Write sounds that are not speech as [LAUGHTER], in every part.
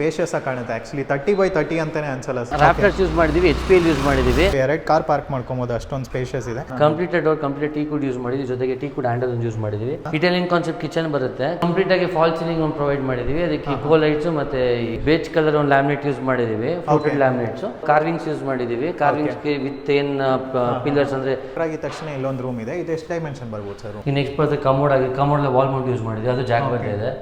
Spacious ಆಗಿ ಕಾಣುತ್ತೆ. Actually thirty by thirty ಅಂತಾನೆ ಅನ್ಸಲ್ಲ ರಾಫ್ಟರ್ಸ್ ಯೂಸ್ ಮಾಡಿದೀವಿ ಎಚ್ ಪಿ ಎಲ್ ಯೂಸ್ ಮಾಡಿದೀವಿ. ಎರಡು ಕಾರ್ ಪಾರ್ಕ್ ಮಾಡ್ಕೊಬೋದು ಅಷ್ಟೊಂದು ಸ್ಪೇಷಿಯಸ್ ಇದೆ. Complete door complete teak wood use ಮಾಡಿದ್ವಿ ಜೊತೆಗೆ ಟೀ ಕುಡ್ ಹ್ಯಾಂಡಲ್ ಯೂಸ್ ಮಾಡಿದೀವಿ. ಇಟಾಲಿಯನ್ ಕಾನ್ಸೆಪ್ಟ್ ಕಿಚನ್ ಬರುತ್ತೆ. ಕಂಪ್ಲೀಟ್ ಆಗಿ ಫಾಲ್ ಸೀಲಿಂಗ್ ಒಂದು ಪ್ರೊವೈಡ್ ಮಾಡಿದೀವಿ ಅದಕ್ಕೆ ಕೋ ಲೈಟ್ಸ್ ಮತ್ತೆ ಬೇಚ್ ಕಲರ್ ಒಂದು ಲ್ಯಾಮಿನೇಟ್ ಯೂಸ್ ಮಾಡಿದೀವಿ ಫೋಟೆಡ್ ಲ್ಯಾಮಿನೇಟ್ಸ್ ಕಾರ್ವಿಂಗ್ಸ್ ಯೂಸ್ ಮಾಡಿದೀವಿ. ಕಾರ್ವಿಂಗ್ಸ್ ವಿತ್ ಏನ್ ಪಿಲ್ಲರ್ಸ್ ಅಂದ್ರೆ ಆಗಿದ ತಕ್ಷಣ ಇಲ್ಲೊಂದು ರೂಮ್ ಇದೆ. ಇದು ಎಷ್ಟು ಡೈಮೆನ್ಷನ್ ಬರ್ಬೋದು ಸರ್ ಇನ್ ನೆಕ್ಸ್ಟ್ ಬರುತ್ತೆ ಕಮೋಡ್ ಆಗಿ ಕಮೋಡ್ ವಾಲ್ ಮೌಂಟ್ ಯೂಸ್ ಮಾಡಿದ್ವಿ ಅದು ಜಾಕ್ ಇದೆ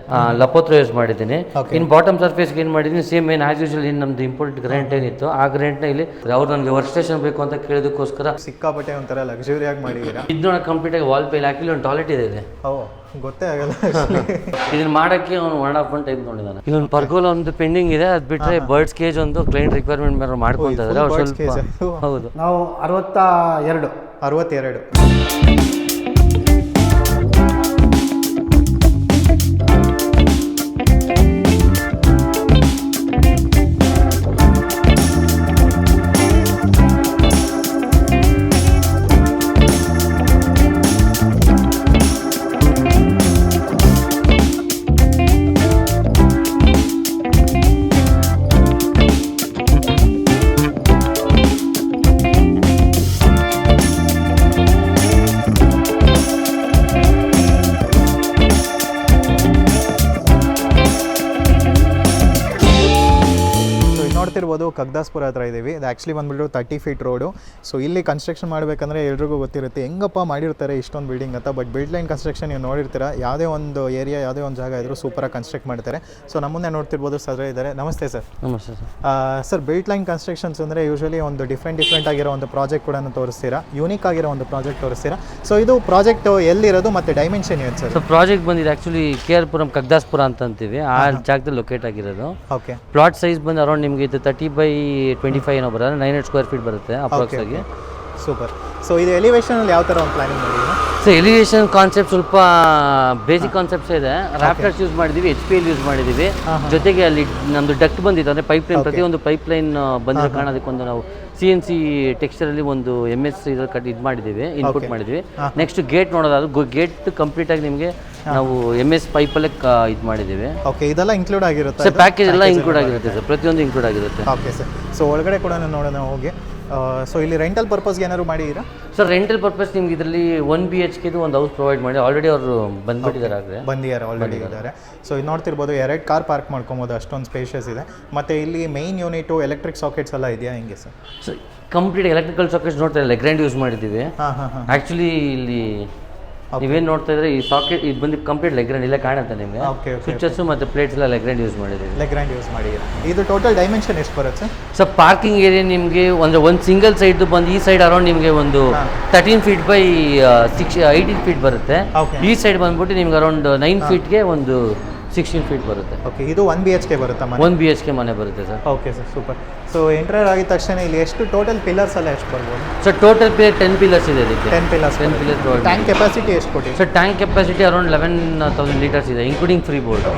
ಲಪೋತ್ರ ಯೂಸ್ ಮಾಡಿದ್ದೀನಿ. ಇನ್ ಬಾಟಮ್ ಸರ್ಫೇಸ್ ಏನ್ ಮಾಡಿದ್ದೀನಿ ಸೇಮ್ ಏನು ಆಸ್ ಯೂಶಲ್ ಏನು ನಮ್ದು ಇಂಪಾರ್ಟೆಂಟ್ ಗ್ರ್ಯಾಂಟ್ ಏನಿತ್ತು ಆ ಗ್ರ್ಯಾಂಟ್ನ ಇಲ್ಲಿ ಅವ್ರು ನನಗೆ ವರ್ಕ್ ಸ್ಟೇಷನ್ ಬೇಕು ಅಂತ ಕೇಳಿದಕ್ಕೋಸ್ಕರ ಸಿಕ್ಕಾಪಟ್ಟೆ ಒಂಥರ ಲಕ್ಸುರಿಯಾಗಿ ಮಾಡಿದ್ದೀರಾ ಇದು ನೋಡಿ ಕಂಪ್ಲೀಟ್ ಆಗಿ ವಾಲ್ ಪೇಲ್ ಹಾಕಿ ಒಂದು ಟಾಯ್ಲೆಟ್ ಇದೆ ಇದೆ. ಓ ಗೊತ್ತೇ ಆಗಲ್ಲ ಇದನ್ನ ಮಾಡಕ್ಕೆ ಅವ್ನು ಒನ್ ಆಫ್ ಒನ್ ಟೈಮ್ ನೋಡಿದಾನೆ ಇಲ್ಲೊಂದು ಪರ್ಗೋಲ್ ಒಂದು ಪೆಂಡಿಂಗ್ ಇದೆ ಅದ್ ಬಿಟ್ರೆ ಬರ್ಡ್ಸ್ ಕೇಜ್ ಒಂದು ಕ್ಲೈಂಟ್ ರಿಕ್ವೈರ್ಮೆಂಟ್ ಮೇಲೆ ಮಾಡ್ಕೊಂತ ಇದ್ದಾರೆ ಅವ್ರು ಸ್ವಲ್ಪ ಹೌದು. ನಾವು ಅರವತ್ತ ಎರಡು. ಅರವತ್ತೆರಡು. ಕಗ್ದಾಸ್ಪುರ ಹತ್ರ ಇದ್ದೀವಿ. ಇದು ಆ್ಯಕ್ಚುಲಿ ಬಂದ್ಬಿಟ್ಟು ತರ್ಟಿ ಫೀಟ್ ರೋಡು ಸೊ ಇಲ್ಲಿ ಕನ್ಸ್ಟ್ರಕ್ಷನ್ ಮಾಡಬೇಕಂದ್ರೆ ಎಲ್ರಿಗೂ ಗೊತ್ತಿರುತ್ತೆ ಹೆಂಗಪ್ಪ ಮಾಡಿರ್ತಾರೆ ಇಷ್ಟೊಂದು ಬಿಲ್ಡಿಂಗ್ ಅಂತ. ಬಟ್ ಬಿಲ್ಡ್ ಲೈನ್ ಕನ್ಸ್ಟ್ರಕ್ಷನ್ ನೀವು ನೋಡಿರ್ತೀರ ಯಾವುದೇ ಒಂದು ಏರಿಯಾ ಯಾವುದೇ ಒಂದು ಜಾಗ ಇದ್ದರೂ ಸೂಪರಾಗಿ ಕನ್ಸ್ಟ್ರಕ್ಟ್ ಮಾಡ್ತಾರೆ. ಸೊ ನಮ್ಮನ್ನೇ ಮುಂದೆ ನೋಡ್ತಿರ್ಬೋದು ಸರ್ ಇದ್ದಾರೆ ನಮಸ್ತೆ ಸರ್ ನಮಸ್ತೆ sir sir Build Line Constructions ಅಂದರೆ ಯೂಶಲಿ ಒಂದು ಡಿಫ್ರೆಂಟ್ ಡಿಫ್ರೆಂಟ್ ಆಗಿರೋ ಒಂದು ಪ್ರಾಜೆಕ್ಟ್ ಕೂಡ ತೋರಿಸ್ತೀರಾ? ಯೂನಿಕ್ ಆಗಿರೋ ಒಂದು ಪ್ರಾಜೆಕ್ಟ್ ತೋರಿಸ್ತೀರಾ? ಸೊ ಇದು ಪ್ರಾಜೆಕ್ಟ್ ಎಲ್ಲಿರೋದು ಮತ್ತು ಡೈಮೆನ್ಷನ್ ಏನು ಸರ್ ಪ್ರಾಜೆಕ್ಟ್ ಬಂದಿದೆ actually K R Puram Kaggadaspura ಅಂತ ಅಂತೀವಿ. ಆ ಜಾಗದಲ್ಲಿ ಲೊಕೇಟ್ ಆಗಿರೋದು. ಓಕೆ ಪ್ಲಾಟ್ ಸೈಜ್ ಬಂದು ಅರೌಂಡ್ ನಿಮಗೆ ಇದು ತರ್ಟಿ ಬೈ ಟ್ವೆಂಟಿ ಫೈವ್ ಏನೋ ಬರೋದು ನೈನ್ ಹಂಡ್ರೆಡ್ ಸ್ಕ್ವೇರ್ ಫೀಟ್ ಬರುತ್ತೆ ಅಪ್ರಾಕ್ಸ್ ಆಗಿ. ಸೂಪರ್ ಸೊ ಇದು ಎಲಿವೇಶನಲ್ಲಿ ಯಾವ ಥರ ಒಂದು ಪ್ಲಾನಿಂಗ್ ಮಾಡಿದ್ದೀರಾ? ಸೊ ಎಲಿವೇಶನ್ ಕಾನ್ಸೆಪ್ಟ್ ಸ್ವಲ್ಪ ಬೇಸಿಕ್ ಕಾನ್ಸೆಪ್ಟ್ಸ್ ಇದೆ. ರಾಫ್ಟರ್ಸ್ ಯೂಸ್ ಮಾಡಿದೀವಿ ಎಚ್ ಪಿ ಎಲ್ ಯೂಸ್ ಮಾಡಿದೀವಿ. ಜೊತೆಗೆ ಅಲ್ಲಿ ನಮ್ದು ಡಕ್ಟ್ ಬಂದಿತ್ತು ಅಂದ್ರೆ ಪೈಪ್ ಲೈನ್ ಪ್ರತಿಯೊಂದು ಪೈಪ್ ಲೈನ್ ಬಂದಿರೋ ಕಾರಣ ಅದಕ್ಕೊಂದು ನಾವು ಸಿ ಎನ್ ಸಿ ಟೆಕ್ಸ್ಚರ್ ಅಲ್ಲಿ ಒಂದು ಎಂ ಎಸ್ ಇದ್ರಲ್ಲಿ ಕಟ್ ಇದು ಮಾಡಿದ್ದೀವಿ ಇನ್ಪುಟ್ ಮಾಡಿದ್ವಿ ನೆಕ್ಸ್ಟ್ ಗೇಟ್ ನೋಡೋದಾದ್ರೆ ಗೇಟ್ ಕಂಪ್ಲೀಟ್ ಆಗಿ ನಿಮಗೆ ನಾವು ಎಂ ಎಸ್ ಪೈಪಲ್ಲೇ ಇದು ಮಾಡಿದ್ದೀವಿ. ಓಕೆ ಇದೆಲ್ಲ ಇನ್ಕ್ಲೂಡ್ ಆಗಿರುತ್ತೆ? ಸರ್ ಪ್ಯಾಕೇಜ್ ಎಲ್ಲ ಇನ್ಕ್ಲೂಡ್ ಆಗಿರುತ್ತೆ ಸರ್ ಪ್ರತಿಯೊಂದು ಇನ್ಕ್ಲೂಡ್ ಆಗಿರುತ್ತೆ. ಓಕೆ ಸರ್ ಸೊ ಒಳಗಡೆ ಕೂಡ ನೋಡೋಣ ಹೋಗಿ. ಸೊ ಇಲ್ಲಿ ರೆಂಟಲ್ ಪರ್ಪಸ್ಗೆ ಏನಾದ್ರು ಮಾಡಿದ್ದೀರಾ? ಸರ್ ರೆಂಟಲ್ ಪರ್ಪಸ್ ನಿಮ್ಗೆ ಇದರಲ್ಲಿ ಒನ್ ಬಿ ಎಚ್ ಕೆದು ಒಂದು ಹೌಸ್ ಪ್ರೊವೈಡ್ ಮಾಡಿ. ಆಲ್ರೆಡಿ ಅವರು ಬಂದ್ಬಿಟ್ಟಿದ್ದಾರೆ ಆದರೆ ಬಂದಿದ್ದಾರೆ ಆಲ್ರೆಡಿ ಇದ್ದಾರೆ. ಸೊ ಇದು ನೋಡ್ತಿರ್ಬೋದು ಎರಡು ಕಾರ್ ಪಾರ್ಕ್ ಮಾಡ್ಕೊಬೋದು ಅಷ್ಟೊಂದು ಸ್ಪೇಷಿಯಸ್ ಇದೆ. ಮತ್ತು ಇಲ್ಲಿ ಮೈನ್ ಯೂನಿಟು ಎಲೆಕ್ಟ್ರಿಕ್ ಸಾಕೆಟ್ಸ್ ಎಲ್ಲ ಇದೆಯಾ ಹೆಂಗೆ sir sir complete electrical sockets ನೋಡ್ತಾ ಇಲ್ಲ ಗ್ರ್ಯಾಂಡ್ ಯೂಸ್ ಮಾಡಿದ್ದೀವಿ. ಹಾಂ ಹಾಂ ಹಾಂ. ಆ್ಯಕ್ಚುಲಿ ಇಲ್ಲಿ ನೀವೇನು ನೋಡ್ತಾ ಇದ್ರೆ ಈ ಸಾಕೆಟ್ ಇದು ಬಂದು ಕಂಪ್ಲೀಟ್ ಲೆಗ್ರ್ಯಾಂಡ್ ಇಲ್ಲೇ ಕಾಣುತ್ತೆ ನಿಮಗೆ. ಸ್ವಿಚಸ್ ಮತ್ತೆ ಪ್ಲೇಟ್ಸ್ ಎಲ್ಲ ಲೆಗ್ರ್ಯಾಂಡ್ ಯೂಸ್ ಮಾಡಿದ್ದೀವಿ ಲೆಗ್ರ್ಯಾಂಡ್ ಯೂಸ್ ಮಾಡಿದ್ದೀವಿ ಇದು ಟೋಟಲ್ ಡೈಮೆನ್ಷನ್ ಎಷ್ಟು ಬರುತ್ತೆ? ಸರ್ ಪಾರ್ಕಿಂಗ್ ಏರಿಯಾ ನಿಮಗೆ ಅಂದರೆ ಒಂದು ಸಿಂಗಲ್ ಸೈಡ್ ಬಂದು ಈ ಸೈಡ್ ಅರೌಂಡ್ ನಿಮಗೆ ಒಂದು thirteen feet by six eighteen feet ಬರುತ್ತೆ. ಈ ಸೈಡ್ ಬಂದ್ಬಿಟ್ಟು ನಿಮ್ಗೆ ಅರೌಂಡ್ ನೈನ್ ಫೀಟ್ಗೆ ಒಂದು ಸಿಕ್ಸ್ಟೀನ್ ಫೀಟ್ ಬರುತ್ತೆ. ಓಕೆ ಇದು ಒನ್ ಬಿ ಎಚ್ ಕೆ ಬರುತ್ತೆ ಒನ್ ಬಿ ಎಚ್ ಕೆ ಮನೆ ಬರುತ್ತೆ sir okay sir super so enter ಆಗಿದ ತಕ್ಷಣ ಇಲ್ಲಿ ಎಷ್ಟು ಟೋಟಲ್ ಪಿಲ್ಲರ್ಸ್ ಎಲ್ಲ ಎಷ್ಟು ಬರ್ಬೋದು so total pillar ten pillars ಇದೆ ಇದಕ್ಕೆ. Ten pillars ten pillars provide tank capacity ಎಷ್ಟು ಕೊಡಿ so tank capacity around eleven thousand litres ಇದೆ ಇನ್ಕ್ಲೂಡಿಂಗ್ ಫ್ರೀ ಬೋರ್ಡ್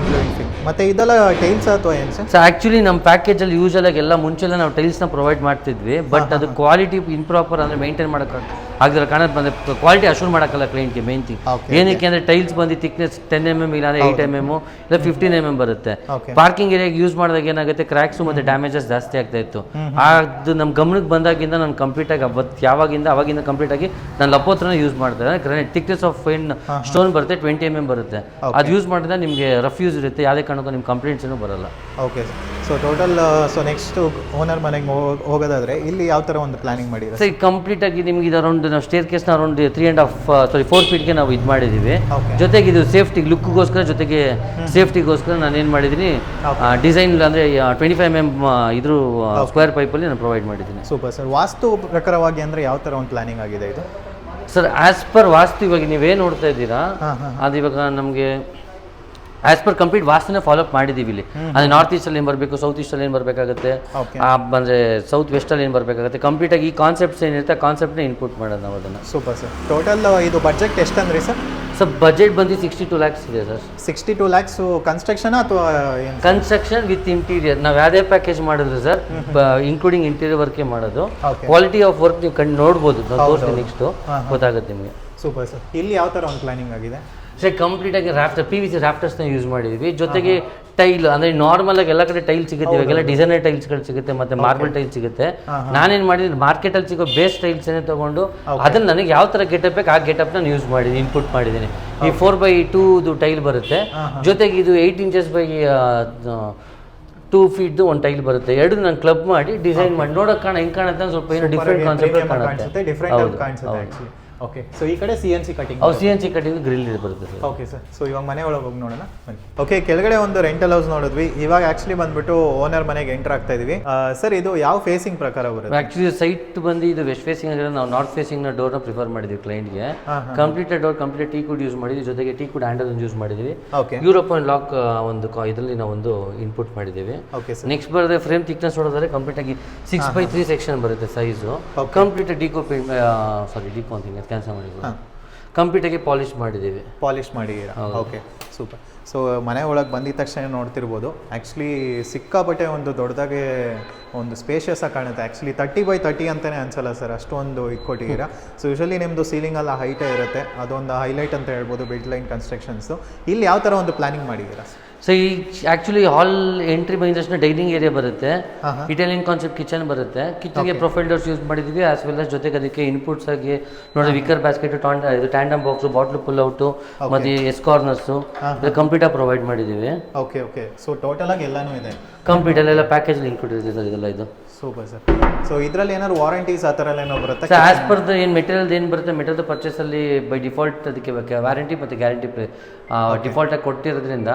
ಮತ್ತೆ ಇದೆಲ್ಲ ಟೈಲ್ಸ್ ಅಥವಾ ಏನು ಸರ್ ಸೊ ಆ್ಯಕ್ಚುಲಿ ನಮ್ಮ ಪ್ಯಾಕೇಜಲ್ಲಿ ಆಗಿ ಎಲ್ಲ ಮುಂಚೆಲ್ಲ ನಾವು ಟೈಲ್ಸ್ನ ಪ್ರೊವೈಡ್ ಮಾಡ್ತಿದ್ವಿ ಬಟ್ ಅದು ಕ್ವಾಲಿಟಿ ಇಂಪ್ರಾಪರ್ ಅಂದರೆ ಮೇಂಟೈನ್ ಮಾಡೋಕ್ಕೆ ಆಗಿದ್ರೆ ಕಾರಣ ಬಂದರೆ ಕ್ವಾಲಿಟಿ ಅಶೂರ್ ಮಾಡೋಕ್ಕಲ್ಲ ಕ್ಲೈಂಟ್ಗೆ ಮೇನ್ ಥಿಂಗ್ ಏನಕ್ಕೆ ಅಂದರೆ ಟೈಲ್ಸ್ ಬಂದು ಥಿಕ್ನೆಸ್ ಟೆನ್ ಎಂ ಎಂ ಇಲ್ಲಾಂದ್ರೆ ಏಯ್ಟ್ ಎಂ ಎಂ ಇಲ್ಲ ಫಿಫ್ಟೀನ್ ಎಂ ಎಂ ಬರುತ್ತೆ. ಪಾರ್ಕಿಂಗ್ ಏರಿಯಾಗೆ ಯೂಸ್ ಮಾಡಿದಾಗ ಏನಾಗುತ್ತೆ ಕ್ರ್ಯಾಕ್ಸು ಮತ್ತು ಡ್ಯಾಮೇಜಸ್ ಜಾಸ್ತಿ ಆಗ್ತಾ ಇತ್ತು. ಅದು ನಮ್ಮ ಗಮನಕ್ಕೆ ಬಂದಾಗಿಂದ ನಾನು ಕಂಪ್ಲೀಟಾಗಿ ಅವತ್ತು ಯಾವಾಗಿಂದ ಅವಾಗಿಂದ ಕಂಪ್ಲೀಟಾಗಿ ನಾನು ಲಪೋತ್ರನ ಯೂಸ್ ಮಾಡ್ತಾರೆ granite thickness of fine stone ಬರುತ್ತೆ ಟ್ವೆಂಟಿ ಎಂ ಎಂ ಬರುತ್ತೆ. ಅದು ಯೂಸ್ ಮಾಡಿದ್ರೆ ನಿಮಗೆ ರಫ್ ಯೂಸ್ ಇರುತ್ತೆ ಯಾವುದೇ ಕಾರಣಕ್ಕೂ ನಿಮ್ಮ ಕಂಪ್ಲೇಂಟ್ಸ್ ಏನು ಬರಲ್ಲ. Okay so total so next owner ಮನೆಗೆ ಹೋಗೋದಾದ್ರೆ ಇಲ್ಲಿ ಯಾವ ಥರ ಒಂದು ಪ್ಲಾನಿಂಗ್ ಮಾಡಿದ್ರೆ ಸರ್ ಕಂಪ್ಲೀಟ್ ಆಗಿ ನಿಮ್ಗೆ ಇದು ಅರೌಂಡ್ ನಾವು ಸ್ಟೇರ್ ಕೇಸ್ನ around three and half sorry four ಫೀಟ್ಗೆ ನಾವು ಇದು ಮಾಡಿದ್ದೀವಿ ಜೊತೆಗೆ ಇದು ಸೇಫ್ಟಿ ಲುಕ್ಗೋಸ್ಕರ ಜೊತೆಗೆ ಸೇಫ್ಟಿಗೋಸ್ಕರ ನಾನು ಏನು ಮಾಡಿದ್ದೀನಿ ಡಿಸೈನ್ ಅಂದರೆ ಟ್ವೆಂಟಿ ಫೈವ್ ಎಂ ಎಂ ಇದ್ರ ಸ್ಕ್ವೇರ್ ಪೈಪಲ್ಲಿ ನಾನು ಪ್ರೊವೈಡ್ ಮಾಡಿದ್ದೀನಿ. ಸೂಪರ್ ಸರ್ ವಾಸ್ತು ಪ್ರಕಾರವಾಗಿ ಅಂದರೆ ಯಾವ ಥರ ಒಂದು ಪ್ಲಾನಿಂಗ್ ಆಗಿದೆ ಇದು? ಸರ್ ಆ್ಯಸ್ ಪರ್ ವಾಸ್ತು ಇವಾಗ ನೀವೇನು ನೋಡ್ತಾ ಇದ್ದೀರಾ ಅದು ಇವಾಗ ನಮಗೆ ಆ್ಯಸ್ ಪರ್ ಕಂಪ್ಲೀಟ್ ವಾಸ್ತುನೇ ಫಾಲೋ ಅಪ್ ಮಾಡಿದ್ದೀವಿ ಇಲ್ಲಿ. ಅಂದರೆ ನಾರ್ತ್ ಈಸ್ಟಲ್ಲಿ ಏನು ಬರಬೇಕು ಸೌತ್ ಈಸ್ಟಲ್ಲಿ ಏನು ಬರಬೇಕಾಗುತ್ತೆ ಅಂದರೆ ಸೌತ್ ವೆಸ್ಟಲ್ಲಿ ಏನು ಬರಬೇಕಾಗುತ್ತೆ. ಕಂಪ್ಲೀಟಾಗಿ ಈ ಕಾನ್ಸೆಪ್ಟ್ಸ್ ಏನಿರುತ್ತೆ ಆ ಕಾನ್ಸೆಪ್ಟ್ನೇ ಇನ್ಪುಟ್ ಮಾಡೋದು ನಾವು ಅದನ್ನು. Super sir. ಟೋಟಲ್ ಇದು ಬಜೆಟ್ ಎಷ್ಟಂದ್ರಿ ಸರ್? ಸರ್ ಬಜೆಟ್ ಬಂದು ಸಿಕ್ಸ್ಟಿ ಟು ಲ್ಯಾಕ್ಸ್ ಇದೆ sir sixty two lakhs construction ಅಥವಾ ಕನ್ಸ್ಟ್ರಕ್ಷನ್ ವಿತ್ ಇಂಟೀರಿಯರ್ ನಾವು ಯಾವುದೇ ಪ್ಯಾಕೇಜ್ ಮಾಡಿದ್ರು ಸರ್ ಇನ್ಕ್ಲೂಡಿಂಗ್ ಇಂಟೀರಿಯರ್ ವರ್ಕೇ ಮಾಡೋದು. ಕ್ವಾಲಿಟಿ ಆಫ್ ವರ್ಕ್ ನೀವು ಕಂಡು ನೋಡ್ಬೋದು. ನಾವು ತೋರಿಸ್ತೀನಿ ನೆಕ್ಸ್ಟು ಗೊತ್ತಾಗುತ್ತೆ ನಿಮಗೆ. ಸೂಪರ್ ಸರ್ ಇಲ್ಲಿ ಯಾವ ಥರ ಒಂದು ಪ್ಲಾನಿಂಗ್ ಆಗಿದೆ? ಸರಿ ಕಂಪ್ಲೀಟ್ ಆಗಿ ರಾಫ್ಟರ್ ಪಿ ವಿ ಸಿ ರಾಫ್ಟರ್ಸ್ನ ಯೂಸ್ ಮಾಡಿದ್ವಿ. ಜೊತೆಗೆ ಟೈಲ್ ಅಂದ್ರೆ ನಾರ್ಮಲ್ ಆಗಿ ಎಲ್ಲ ಕಡೆ ಟೈಲ್ ಸಿಗುತ್ತೆ ಇವಾಗೆಲ್ಲ ಡಿಸೈನರ್ ಟೈಲ್ಸ್ಗಳು ಸಿಗುತ್ತೆ ಮತ್ತೆ ಮಾರ್ಬಲ್ ಟೈಲ್ ಸಿಗುತ್ತೆ. ನಾನೇನ್ ಮಾಡಿದ್ರೆ ಮಾರ್ಕೆಟ್ ಅಲ್ಲಿ ಸಿಗೋ ಬೇಸ್ ಟೈಲ್ಸ್ ಏನೇ ತಗೊಂಡು ಅದನ್ನ ನನಗೆ ಯಾವ ತರ ಗೆಟಪ್ ಬೇಕು ಆ ಗೆಟಪ್ ನಾನು ಯೂಸ್ ಮಾಡಿದ್ದೀನಿ ಇನ್ಪುಟ್ ಮಾಡಿದ್ದೀನಿ. ಈ ಫೋರ್ ಬೈ ಟೂದು ಟೈಲ್ ಬರುತ್ತೆ. ಜೊತೆಗೆ ಇದು ಏಯ್ಟ್ ಇಂಚಸ್ ಬೈ ಟೂ ಫೀಟ್ದು ಒಂದು ಟೈಲ್ ಬರುತ್ತೆ. ಎರಡು ನಾನು ಕ್ಲಬ್ ಮಾಡಿ ಡಿಸೈನ್ ಮಾಡಿ. ನೋಡೋಕೆ ಕಾಣ ಹೆಂಗೆ ಕಾಣುತ್ತೆ ಸ್ವಲ್ಪ ಏನೋ ಡಿಫ್ರೆಂಟ್ ಕಾನ್ಸೆಪ್ಟ್ ಕಾಣುತ್ತೆ. ಹೌದು ಓಕೆ ಸೊ ಈ ಕಡೆ C N C cutting C N C cutting grill ಬರುತ್ತೆ ಸರ್. ಓಕೆ ಸರ್ ಸೊ ಇವಾಗ ಮನೆ ಒಳಗೆ ಹೋಗಿ ನೋಡೋಣ ಬನ್ನಿ. ಓಕೆ ಕೆಳಗಡೆ ಒಂದು ರೆಂಟಲ್ ಹೌಸ್ ನೋಡಿದ್ವಿ. ಇವಾಗ ಆಕ್ಚುಲಿ ಬಂದ್ಬಿಟ್ಟು ಓನರ್ ಮನೆಗೆ ಎಂಟರ್ ಆಗ್ತಾ ಇದೀವಿ. ಸರ್ ಇದು ಯಾವ ಫೇಸಿಂಗ್ ಪ್ರಕಾರ ಬರುತ್ತೆ? ಆಕ್ಚುಲಿ ಸೈಟ್ ಬಂದು ಇದು ವೆಸ್ಟ್ ಫೇಸಿಂಗ್ ಅಂದ್ರೆ ನಾವು ನಾರ್ತ್ ಫೇಸಿಂಗ್ನ ಡೋರ್ನ ಪ್ರಿಫರ್ ಮಾಡಿದ್ವಿ ಕ್ಲೈಂಟ್ಗೆ complete door complete teak wood use ಮಾಡಿದ್ವಿ. ಜೊತೆಗೆ ಟೀ ಕುಡ್ ಹ್ಯಾಂಡಲ್ ಯೂಸ್ ಮಾಡಿದ್ವಿ. ಓಕೆ ಯೂರೋಪ್ ಅಂಡ್ ಲಾಕ್ ಒಂದು ಇದರಲ್ಲಿ ನಾವು ಒಂದು ಇನ್ಪುಟ್ ಮಾಡಿದ್ದೀವಿ ನೆಕ್ಸ್ಟ್ ಬರೋದೇ ಫ್ರೇಮ್ ಥಿಕ್ನೆಸ್ ನೋಡಿದ್ರೆ ಕಂಪ್ಲೀಟ್ ಆಗಿ ಸಿಕ್ಸ್ ಬೈ ತ್ರೀ ಸೆಕ್ಷನ್ ಬರುತ್ತೆ ಸೈಜು ಕಂಪ್ಲೀಟ್ ಡಿಕೋ ಸಾರಿ ಡಿಕೋ ಅಂತ ಕ್ಯಾನ್ಸಲ್ ಮಾಡಿದ್ವಿ ಕಂಪ್ಯೂಟರ್ಗೆ ಪಾಲಿಷ್ ಪಾಲಿಶ್ ಮಾಡಿದ್ದೀವಿ. ಪಾಲಿಶ್ ಮಾಡಿದ್ದೀರಾ? ಓಕೆ ಸೂಪರ್ ಸೊ ಮನೆ ಒಳಗೆ ಬಂದಿದ ತಕ್ಷಣ ನೋಡ್ತಿರ್ಬೋದು. ಆ್ಯಕ್ಚುಲಿ ಸಿಕ್ಕಾಪಟ್ಟೆ ಒಂದು ದೊಡ್ಡದಾಗೆ ಒಂದು ಸ್ಪೇಷಿಯಸ್ ಆಗಿ ಕಾಣುತ್ತೆ. ಆ್ಯಕ್ಚುಲಿ ತರ್ಟಿ ಬೈ ತರ್ಟಿ ಅಂತಲೇ ಅನ್ಸಲ್ಲ ಸರ್ ಅಷ್ಟೊಂದು ಇದು ಕೊಟ್ಟಿದ್ದೀರಾ ಸೊ ಯೂಶಲಿ ನಿಮ್ಮದು ಸೀಲಿಂಗ್ ಎಲ್ಲ ಹೈಟೇ ಇರುತ್ತೆ. ಅದೊಂದು ಹೈಲೈಟ್ ಅಂತ ಹೇಳ್ಬೋದು ಬಿಲ್ಡ್ ಲೈನ್ ಕನ್ಸ್ಟ್ರಕ್ಷನ್ಸು ಇಲ್ಲಿ ಯಾವ ಥರ ಒಂದು ಪ್ಲಾನಿಂಗ್ ಮಾಡಿದ್ದೀರಾ? ಸೊ ಈ ಆ್ಯಕ್ಚುಲಿ ಹಾಲ್ ಎಂಟ್ರಿ ಬಂದ ತಕ್ಷಣ ಡೈನಿಂಗ್ ಏರಿಯಾ ಬರುತ್ತೆ. ಇಟಾಲಿಯನ್ ಕಾನ್ಸೆಪ್ಟ್ ಕಿಚನ್ ಬರುತ್ತೆ. ಕಿಚನ್ಗೆ ಪ್ರೊಫೈಲ್ ಡೋರ್ಸ್ ಯೂಸ್ ಮಾಡಿದ್ದೀವಿ ಆಸ್ ವೆಲ್ ಆಸ್ ಜೊತೆಗೆ ಅದಕ್ಕೆ ಇನ್ಪುಟ್ಸ್ ಆಗಿ ನೋಡಿ ವಿಕರ್ ಬ್ಯಾಸ್ಕೆಟ್ ಟಾಂಡ ಇದು tandem box bottle pull out ಮತ್ತೆ ಎಸ್ ಕಾರ್ನರ್ಸು ಕಂಪ್ಯೂಟರ್ ಪ್ರೊವೈಡ್ ಮಾಡಿದ್ದೀವಿ ಓಕೆ ಓಕೆ ಸೊ ಟೋಟಲ್ ಆಗಿ ಎಲ್ಲನೂ ಇದೆ. ಕಂಪ್ಯೂಟರ್ ಎಲ್ಲ ಪ್ಯಾಕೇಜ್ ಇನ್ಕ್ಲೂಡ್ ಇದೆ ಸರ್ ಇದೆಲ್ಲ ಇದು. ಸೂಪರ್ ಸರ್ ಸೊ ಇದರಲ್ಲಿ ಏನಾದ್ರು ವಾರಂಟೀಸ್ ಆ ಥರ ಎಲ್ಲ ಏನೋ ಬರುತ್ತೆ? ಸೊ ಆಸ್ ಪರ್ ದ ಏನು ಮೆಟೀರಿಯಲ್ ಏನು ಬರುತ್ತೆ ಮೆಟೀರಿಯಲ್ ಪರ್ಚೇಸಲ್ಲಿ ಬೈ ಡಿಫಾಲ್ಟ್ ಅದಕ್ಕೆ ವ್ಯಾರಂಟಿ ಮತ್ತು ಗ್ಯಾರಂಟಿ ಡಿಫಾಲ್ಟ್ ಆಗಿ ಕೊಟ್ಟಿರೋದ್ರಿಂದ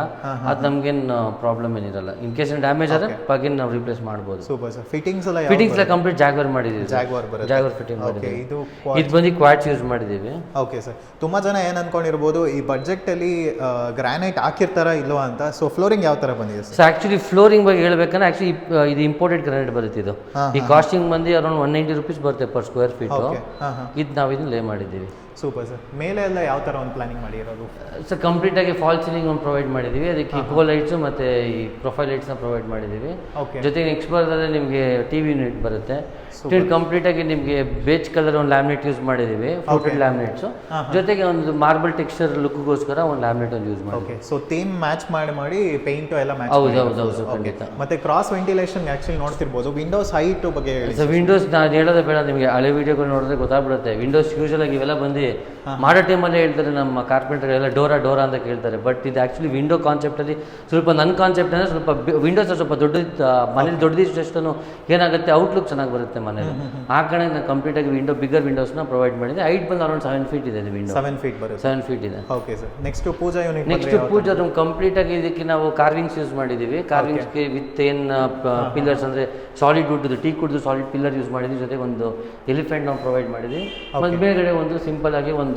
ಅದು ನಮ್ಗೇನು ಪ್ರಾಬ್ಲಮ್ ಏನಿರಲ್ಲ. ಇನ್ ಕೇಸ್ ಡ್ಯಾಮೇಜ್ ಆದರೆ ಪಗಿನ್ ನಾವು ರಿಪ್ಲೇಸ್ ಮಾಡ್ಬೋದು. ಸೂಪರ್ ಸರ್ ಫಿಟ್ಟಿಂಗ್ಸ್ ಎಲ್ಲ ಫಿಟ್ಟಿಂಗ್ಸ್ ಎಲ್ಲ ಕಂಪ್ಲೀಟ್ ಜಾಗ್ವರ್ ಮಾಡಿದ್ದೀವಿ ಜಾಗ್ವಾರ್ ಬರುತ್ತೆ. ಜಾಗ್ವರ್ ಫಿಟ್ಟಿಂಗ್ ಮಾಡಿದ್ದೀವಿ. ಇದು ಇದು ಬಂದು ಕ್ವಾಟ್ಸ್ ಯೂಸ್ ಮಾಡಿದ್ದೀವಿ. ಓಕೆ ಸರ್ ತುಂಬ ಜನ ಏನು ಅನ್ಕೊಂಡಿರ್ಬೋದು ಈ ಬಡ್ಜೆಟಲ್ಲಿ ಗ್ರಾನೈಟ್ ಹಾಕಿರ್ತಾರ ಇಲ್ಲೋ ಅಂತ. ಸೊ ಫ್ಲೋರಿಂಗ್ ಯಾವ ಥರ ಬಂದಿದೆ ಸರ್ ಸೊ ಆಕ್ಚುಲಿ ಫ್ಲೋರಿಂಗ್ ಬಗ್ಗೆ ಹೇಳ್ಬೇಕಂದ್ರೆ ಆಕ್ಚುಲಿ ಇದು ಇಂಪೋರ್ಟೆಡ್ ಗ್ರಾನೈಟ್ ಬರುತ್ತೆ ಇದು. ಈ ಕಾಸ್ಟಿಂಗ್ ಬಂದು ಅರೌಂಡ್ ಒನ್ ನೈಂಟಿ ರುಪೀಸ್ ಬರುತ್ತೆ ಪರ್ ಸ್ಕ್ವೇರ್ ಫೀಟು ಇದು ನಾವು ಇದನ್ನ ಲೇ ಮಾಡಿದ್ದೀವಿ. ಸೂಪರ್ ಸರ್ ಮೇಲೆ ಎಲ್ಲ ಯಾವ ಥರ ಒಂದು ಪ್ಲಾನಿಂಗ್ ಮಾಡಿರೋದು? ಸರ್ ಕಂಪ್ಲೀಟ್ ಆಗಿ ಫಾಲ್ ಸೀಲಿಂಗ್ ಒಂದು ಪ್ರೊವೈಡ್ ಮಾಡಿದ್ದೀವಿ ಅದಕ್ಕೆ ಕೋ ಲೈಟ್ಸು ಮತ್ತು ಈ ಪ್ರೊಫೈಲ್ ಲೈಟ್ಸ್ನ ಪ್ರೊವೈಡ್ ಮಾಡಿದ್ದೀವಿ ಓಕೆ ಜೊತೆಗೆ ನೆಕ್ಸ್ಟ್ ಬರೋದಾದ್ರೆ ನಿಮಗೆ ಟಿ ವಿ ಯೂನಿಟ್ ಬರುತ್ತೆ. ಸ್ಟಿಲ್ ಕಂಪ್ಲೀಟ್ ಆಗಿ ನಿಮಗೆ ಬೇಚ್ ಕಲರ್ ಒಂದು ಲ್ಯಾಮಿನೇಟ್ ಯೂಸ್ ಮಾಡಿದೀವಿ ಫೋಟೆಡ್ ಲ್ಯಾಮಿನೇಟ್ಸ್ ಜೊತೆಗೆ ಒಂದು ಮಾರ್ಬಲ್ ಟೆಕ್ಸ್ಚರ್ ಲುಕ್ಗೋಸ್ಕರ ಒಂದು ಲ್ಯಾಮಿನೇಟ್ ಒಂದು ಯೂಸ್ ಮಾಡಿ ಓಕೆ ಸೊ ಥೀಮ್ ಮ್ಯಾಚ್ ಮಾಡಿ ಮಾಡಿ ಪೇಂಟ್ ಎಲ್ಲ ಮ್ಯಾಚ್ ಹೌದು ಹೌದು ಹೌದು ಖಂಡಿತ. ಮತ್ತೆ ಕ್ರಾಸ್ ವೆಂಟಿಲೇಷನ್ ಆಕ್ಚುಲಿ ನೋಡ್ತಿರ್ಬೋದು. ವಿಂಡೋಸ್ ಹೈಟ್ ಬಗ್ಗೆ ಹೇಳಿ. ಸೊ ವಿಂಡೋಸ್ ನಾನು ಹೇಳೋದೇ ಬೇಡ ನಿಮಗೆ ಹಳೆ ವಿಡಿಯೋಗಳು ನೋಡಿದ್ರೆ ಗೊತ್ತಾಗ್ಬಿಡುತ್ತೆ. ವಿಂಡೋಸ್ ಯೂಶಲ್ ಆಗಿ ಇವೆಲ್ಲ ಬಂದು ಮಾಡೋ ಟೈಮಲ್ಲೇ ಹೇಳ್ತಾರೆ ನಮ್ಮ ಕಾರ್ಪೆಂಟರ್ ಎಲ್ಲ ಡೋರಾ ಡೋರಾ ಅಂತ ಕೇಳ್ತಾರೆ. ಬಟ್ ಇದು ಆ್ಯಕ್ಚುಲಿ ವಿಂಡೋ ಕಾನ್ಸೆಪ್ಟಲ್ಲಿ ಸ್ವಲ್ಪ ನನ್ನ ಕಾನ್ಸೆಪ್ಟ್ ಅಂದರೆ ಸ್ವಲ್ಪ ವಿಂಡೋಸ್ ಸ್ವಲ್ಪ ದೊಡ್ಡ ಮನೇಲಿ ದೊಡ್ಡದಿಷ್ಟು ಏನಾಗುತ್ತೆ? ಔಟ್ಲುಕ್ ಚೆನ್ನಾಗಿ ಬರುತ್ತೆ ಮನೇಲಿ. ಆ ಕಡೆ ನಾನು ಕಂಪ್ಲೀಟಾಗಿ ವಿಂಡೋ ಬಿಗರ್ ವಿಂಡೋಸ್ನ ಪ್ರೊವೈಡ್ ಮಾಡಿದೆ. ಹೈಟ್ ಬಂದು ಅರೌಂಡ್ ಸೆವೆನ್ ಫೀಟ್ ಇದೆ ವಿಂಡೋ ಸೆವೆನ್ ಫೀಟ್ ಬರುತ್ತೆ. ಸೆವೆನ್ ಫೀಟ್ ಇದೆ. Okay sir next pooja unit next pooja room complete ಆಗಿ ಇದಕ್ಕೆ ನಾವು ಕಾರ್ವಿಂಗ್ಸ್ ಯೂಸ್ ಮಾಡಿದ್ದೀವಿ ಕಾರ್ವಿಂಗ್ಸ್ಗೆ ವಿತ್ ಏನ್ ಪಿಲ್ಲರ್ಸ್ ಅಂದ್ರೆ ಸಾಲಿಡ್ ವುಡ್ ಟೀ ಕುಡ್ದು ಸಾಲಿಡ್ ಪಿಲ್ಲರ್ ಯೂಸ್ ಮಾಡಿದ್ವಿ. ಜೊತೆಗೆ ಒಂದು ಎಲಿಫೆಂಟ್ ನಾವು ಪ್ರೊವೈಡ್ ಮಾಡಿದ್ವಿ. ಮತ್ತು ಮೇಲ್ಗಡೆ ಒಂದು ಸಿಂಪಲ್ ಆಗಿ ಒಂದು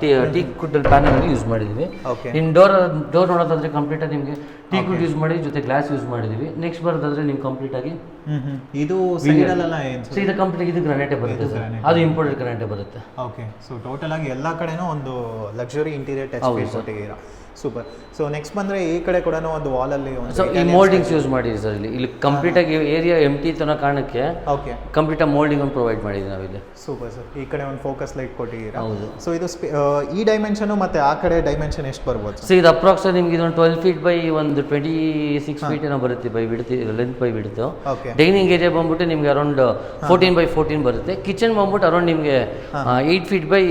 ಟೀ ಟೀ ಕುಡ್ಡಲ್ ಪ್ಯಾನಲ್ ಯೂಸ್ ಮಾಡಿದ್ವಿ. ಓಕೆ ಡೋರ್ ಡೋರ್ ನೋಡೋದಾದ್ರೆ ಕಂಪ್ಲೀಟ್ ಆಗಿ ನಿಮಗೆ ಟೀ ಕುಡ್ ಯೂಸ್ ಮಾಡಿ ಜೊತೆ ಗ್ಲಾಸ್ ಯೂಸ್ ಮಾಡಿದ್ವಿ. ನೆಕ್ಸ್ಟ್ ಬರೋದಾದ್ರೆ ನಿಮ್ಗೆ ಕಂಪ್ಲೀಟ್ ಆಗಿ ಹ್ಮ್ ಹ್ಮ್. ಇದು ಇದು ಕಂಪ್ಲೀಟ್ ಇದು ಗ್ರಾನೈಟೇ ಬರುತ್ತೆ ಸರ್. ಅದು ಇಂಪೋರ್ಟೆಡ್ ಗ್ರಾನೈಟೇ ಬರುತ್ತೆ. ಓಕೆ ಸೊ ಟೋಟಲ್ ಆಗಿ ಎಲ್ಲ ಕಡೆನೂ ಒಂದು ಲಕ್ಸುರಿ ಇಂಟೀರಿಯರ್ ಟಚ್ ಕೊಟ್ಟಿದ್ದೀರಾ. ಸೂಪರ್ ಸೊ ನೆಕ್ಸ್ಟ್ ಬಂದರೆ ಈ ಕಡೆ ಕೂಡ ಒಂದು ವಾಲಲ್ಲಿ ಸೊ ಈ ಮೋಲ್ಡಿಂಗ್ಸ್ ಯೂಸ್ ಮಾಡಿದ್ರಿ ಸರ್ ಇಲ್ಲಿ. ಇಲ್ಲಿ ಕಂಪ್ಲೀಟ್ ಆಗಿ ಏರಿಯಾ ಎಂ ಟಿ ತನೋ ಕಾರಣಕ್ಕೆ ಓಕೆ ಕಂಪ್ಲೀಟ್ ಆಗಿ ಮೋಲ್ಡಿಂಗ್ ಒಂದು ಪ್ರೊವೈಡ್ ಮಾಡಿದ್ವಿ ನಾವಿಲ್ಲಿ ಸೂಪರ್ ಸರ್ ಈ ಕಡೆ ಒಂದು ಫೋಕಸ್ ಲೈಟ್ ಕೊಟ್ಟಿದ್ದೀರಾ? ಹೌದು. ಸೊ ಇದು ಈ ಡೈಮೆನ್ಷನು ಮತ್ತೆ ಆ ಕಡೆ ಡೈಮೆನ್ಷನ್ ಎಷ್ಟು ಬರ್ಬೋದು ಸೊ ಇದು ಅಪ್ರಾಕ್ಸ್ ನಿಮ್ಗೆ ಇದೊಂದು ಟ್ವೆಲ್ ಫೀಟ್ ಬೈ ಒಂದು ಟ್ವೆಂಟಿ ಸಿಕ್ಸ್ ಫೀಟ್ ಏನೋ ಬರುತ್ತೆ by breadth length by breadth okay dining area ಬಂದ್ಬಿಟ್ಟು ನಿಮಗೆ ಅರೌಂಡ್ ಫೋರ್ಟೀನ್ ಬೈ ಫೋರ್ಟೀನ್ ಬರುತ್ತೆ. ಕಿಚನ್ ಬಂದ್ಬಿಟ್ಟು ಅರೌಂಡ್ ನಿಮಗೆ eight feet by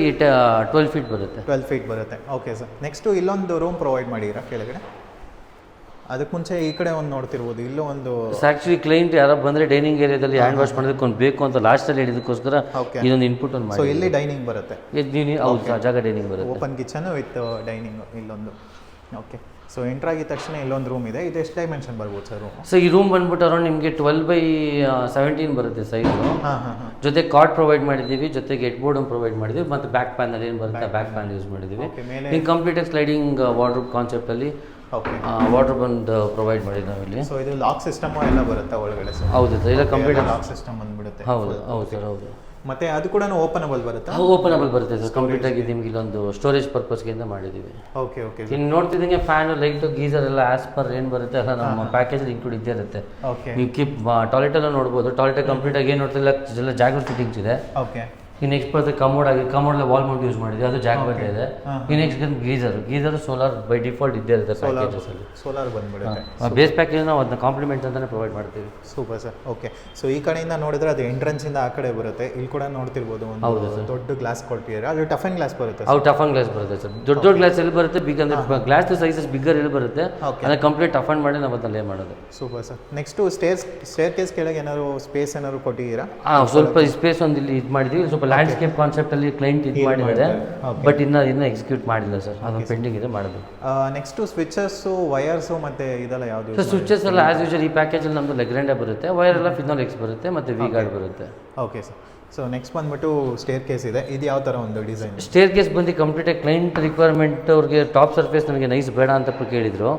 twelve feet ಬರುತ್ತೆ. ಟ್ವೆಲ್ ಫೀಟ್ ಬರುತ್ತೆ. ಓಕೆ ಸರ್ ನೆಕ್ಸ್ಟು ಇಲ್ಲೊಂದು ರೂಮ್ ಪ್ರೊವೈಡ್ ಮಾಡಿದಿರಾ ಕೆಳಗಡೆ? ಅದಕ್ಕೆ ಮುಂಚೆ ಈ ಕಡೆ ಒಂದು ನೋಡ್ತಿರ್ಬೋದು ಇಲ್ಲೂ ಒಂದು ಆಕ್ಚುಲಿ ಕ್ಲೈಂಟ್ ಯಾರೋ ಬಂದರೆ ಡೈನಿಂಗ್ ಏರಿಯಾದಲ್ಲಿ ಹ್ಯಾಂಡ್ ವಾಶ್ ಮಾಡೋದಕ್ಕೆ ಒಂದು ಬೇಕು ಅಂತ ಲಾಸ್ಟಲ್ಲಿ ಹೇಳಿದಕ್ಕೋಸ್ಕರ ಇನ್ನೊಂದು ಇದೊಂದು ಇನ್ಪುಟ್ ಒಂದು ಸೊ ಇಲ್ಲಿ ಡೈನಿಂಗ್ ಬರುತ್ತೆ? ಹೌದು ಜಾಗ ಡೈನಿಂಗ್ ಬರುತ್ತೆ. ಓಪನ್ ಕಿಚನ್ ವಿತ್ ಡೈನಿಂಗ್ ಇಲ್ಲೊಂದು. ಓಕೆ ಸೊ ಎಂಟರ್ ಆಗಿದ ತಕ್ಷಣ ಇಲ್ಲೊಂದು ರೂಮ್ ಇದೆ. ಇದು ಎಷ್ಟು ಡೈಮೆನ್ಷನ್ ಬರ್ಬೋದು ಸರ್ ರೂಮ್ ಸೊ ಈ ರೂಮ್ ಬಂದ್ಬಿಟ್ಟು ಅರೌಂಡ್ ನಿಮಗೆ ಟ್ವೆಲ್ ಬೈ ಸೆವೆಂಟೀನ್ ಬರುತ್ತೆ ಸೈಜು ಹಾಂ ಹಾಂ ಹಾಂ. ಜೊತೆ ಕಾರ್ಡ್ ಪ್ರೊವೈಡ್ ಮಾಡಿದ್ದೀವಿ ಜೊತೆಗೆ ಹೆಡ್ ಬೋರ್ಡ್ ಪ್ರೊವೈಡ್ ಮಾಡಿದ್ದೀವಿ ಮತ್ತು ಬ್ಯಾಕ್ ಪ್ಯಾನಲ್ ಏನು ಬರುತ್ತೆ ಬ್ಯಾಕ್ ಪ್ಯಾನ್ ಯೂಸ್ ಮಾಡಿದ್ದೀವಿ. ಇನ್ನು ಕಂಪ್ಲೀಟ್ ಸ್ಲೈಡಿಂಗ್ ವಾರ್ಡ್ರೂಪ್ ಕಾನ್ಸೆಪ್ಟಲ್ಲಿ ಅಲ್ಲಿ ವಾಟರ್ ಬಂದು ಪ್ರೊವೈಡ್ ಮಾಡಿದ್ದು ನಾವಿಲ್ಲಿ ಸೊ ಇದು ಲಾಕ್ ಸಿಸ್ಟಮ್ ಎಲ್ಲ ಬರುತ್ತೆ ಒಳಗಡೆ ಹೌದು ಸರ್ ಇಲ್ಲ ಕಂಪ್ಲೀಟ್ ಲಾಕ್ ಸಿಸ್ಟಮ್ ಬಂದ್ಬಿಡುತ್ತೆ. ಹೌದು ಹೌದು ಸರ್ ಹೌದು. ಮತ್ತೆ ಅದು ಕೂಡ ಓಪನಬಲ್ ಬರುತ್ತೆ? ಓಪನಬಲ್ ಬರುತ್ತೆ ಸರ್. ಕಂಪ್ಲೀಟ್ ಆಗಿ ನಿಮ್ಗೆ ಇಲ್ಲೊಂದು ಸ್ಟೋರೇಜ್ ಪರ್ಪಸ್ಗೆ ಅಂತ ಮಾಡಿದ್ದೀವಿ. ಓಕೆ ಓಕೆ ಇನ್ನು ನೋಡ್ತಿದ್ದಂಗೆ ಫ್ಯಾನ್ ಲೈಟ್ ಗೀಸರ್ ಎಲ್ಲ ಆಸ್ ಪರ್ ಏನು ಬರುತ್ತೆ ಅಲ್ಲ ನಮ್ಮ ಪ್ಯಾಕೇಜ್ ಇನ್ಕ್ಲೂಡ್ ಇದ್ದೇ ಇರುತ್ತೆ. ಓಕೆ ನೀವು ಕೀಪ್ ಟಾಯ್ಲೆಟ್ ಎಲ್ಲ ನೋಡ್ಬೋದು. ಟಾಯ್ಲೆಟ್ ಕಂಪ್ಲೀಟ್ ಆಗಿ ಏನು ನೋಡ್ತಿಲ್ಲ ಜಾಗೃತಿ ಜಾಗರ್ ಫಿಟ್ಟಿಂಗ್ಸ್ ಇದೆ. ಓಕೆ ಈ ನೆಕ್ಸ್ಟ್ ಬರ್ತದೆ ಕಮೋಡ್ ಆಗಿ ಕಮೋಡಲ್ಲಿ ವಾಲ್ ಮೌಂಟ್ ಯೂಸ್ ಮಾಡಿದ್ವಿ. ಅದು ಜಾಕ್ ಬರ್ತದೆ ಇದೆ. ಈ next geyser geyser solar by default ಇದ್ದೇ ಇರುತ್ತೆ ಪ್ಯಾಕೇಜಸ್ ಅಲ್ಲಿ. ಸೋಲಾರ್ ಬಂದ್ಬಿಡುತ್ತೆ. ಬೇಸ್ ಪ್ಯಾಕೇಜ್ ನಾವು ಅದನ್ನ ಕಾಂಪ್ಲಿಮೆಂಟ್ ಅಂತಾನೆ ಪ್ರೊವೈಡ್ ಮಾಡ್ತೀವಿ. ಸೂಪರ್ ಸರ್ ಓಕೆ ಸೊ ಈ ಕಡೆಯಿಂದ ನೋಡಿದ್ರೆ ಅದು ಎಂಟ್ರೆನ್ಸ್ ಇಂದ ಆ ಕಡೆ ಬರುತ್ತೆ. ಇಲ್ಲಿ ಕೂಡ ನೋಡ್ತಿರ್ಬೋದು ಒಂದು ದೊಡ್ಡ ಗ್ಲಾಸ್ ಕೊಟ್ಟಿದ್ದಾರೆ. ಅದು ಟಫನ್ ಗ್ಲಾಸ್ ಬರುತ್ತೆ ಅವು ಟಫನ್ ಗ್ಲಾಸ್ ಬರುತ್ತೆ ಸರ್ ದೊಡ್ಡ ದೊಡ್ಡ ಗ್ಲಾಸ್ ಎಲ್ಲಿ ಬರುತ್ತೆ? ಬಿಗ್ ಅಂದ್ರೆ ಗ್ಲಾಸ್ ಸೈಜಸ್ ಬಿಗ್ಗರ್ ಎಲ್ಲಿ ಬರುತ್ತೆ? ಅದನ್ನ ಕಂಪ್ಲೀಟ್ ಟಫನ್ ಮಾಡಿ ನಾವು ಅದನ್ನ ಲೇ ಮಾಡೋದು. Super sir next stairs staircase ಕೆಳಗೆ ಏನಾದ್ರು ಸ್ಪೇಸ್ ಏನಾದ್ರು ಕೊಟ್ಟಿದ್ದೀರಾ? ಹಾಂ ಸ್ವಲ್ಪ ಸ್ಪೇಸ್ ಒಂದು ಇಲ್ಲಿ ಇದು ಮಾಡಿದ್ವಿ. ಸ್ವಲ್ಪ ಲ್ಯಾಂಡ್ಸ್ಕೇಪ್ ಕಾನ್ಸೆಪ್ಟ್ ಅಲ್ಲಿ ಕ್ಲೈಂಟ್ ಇದು ಮಾಡಿದ್ದಾರೆ ಬಟ್ ಇನ್ನ ಇನ್ನ ಎಕ್ಸಿಕ್ಯೂಟ್ ಮಾಡಿಲ್ಲ ಸರ್ ಅದೊಂದು ಪೆಂಡಿಂಗ್ ಇದೆ ಮಾಡೋದು ನೆಕ್ಸ್ಟ್ ಸ್ವಿಚಸ್ಸು ವಯರ್ಸು ಮತ್ತೆ ಇದೆಲ್ಲ ಯಾವುದು ಸರ್ ಸ್ವಿಚಸ್ ಎಲ್ಲ ಆಸ್ ಯೂಶಲ್ ಈ ಪ್ಯಾಕೇಜಲ್ಲಿ ನಮ್ದು ಲೆಗ್ರೆಂಡೇ ಬರುತ್ತೆ ವೈರ್ ಎಲ್ಲ ಫಿನಾಲ್ ಎಕ್ಸ್ ಬರುತ್ತೆ ಮತ್ತೆ ವಿ ಗಾರ್ಡ್ ಬರುತ್ತೆ. ಓಕೆ ಸರ್ ಸೊ ನೆಕ್ಸ್ಟ್ ಬಂದ್ಬಿಟ್ಟು ಸ್ಟೇರ್ ಕೇಸ್ ಇದೆ. ಇದು ಯಾವ ಥರ ಒಂದು ಡಿಸೈನ್ ಸ್ಟೇರ್ ಕೇಸ್ ಬಂದು ಕಂಪ್ಲೀಟಾಗಿ ಕ್ಲೈಂಟ್ ರಿಕ್ವೈರ್ಮೆಂಟ್ ಅವ್ರಿಗೆ ಟಾಪ್ ಸರ್ಫೇಸ್ ನನಗೆ ನೈಸ್ ಬೇಡ ಅಂತ ಕೇಳಿದ್ರು.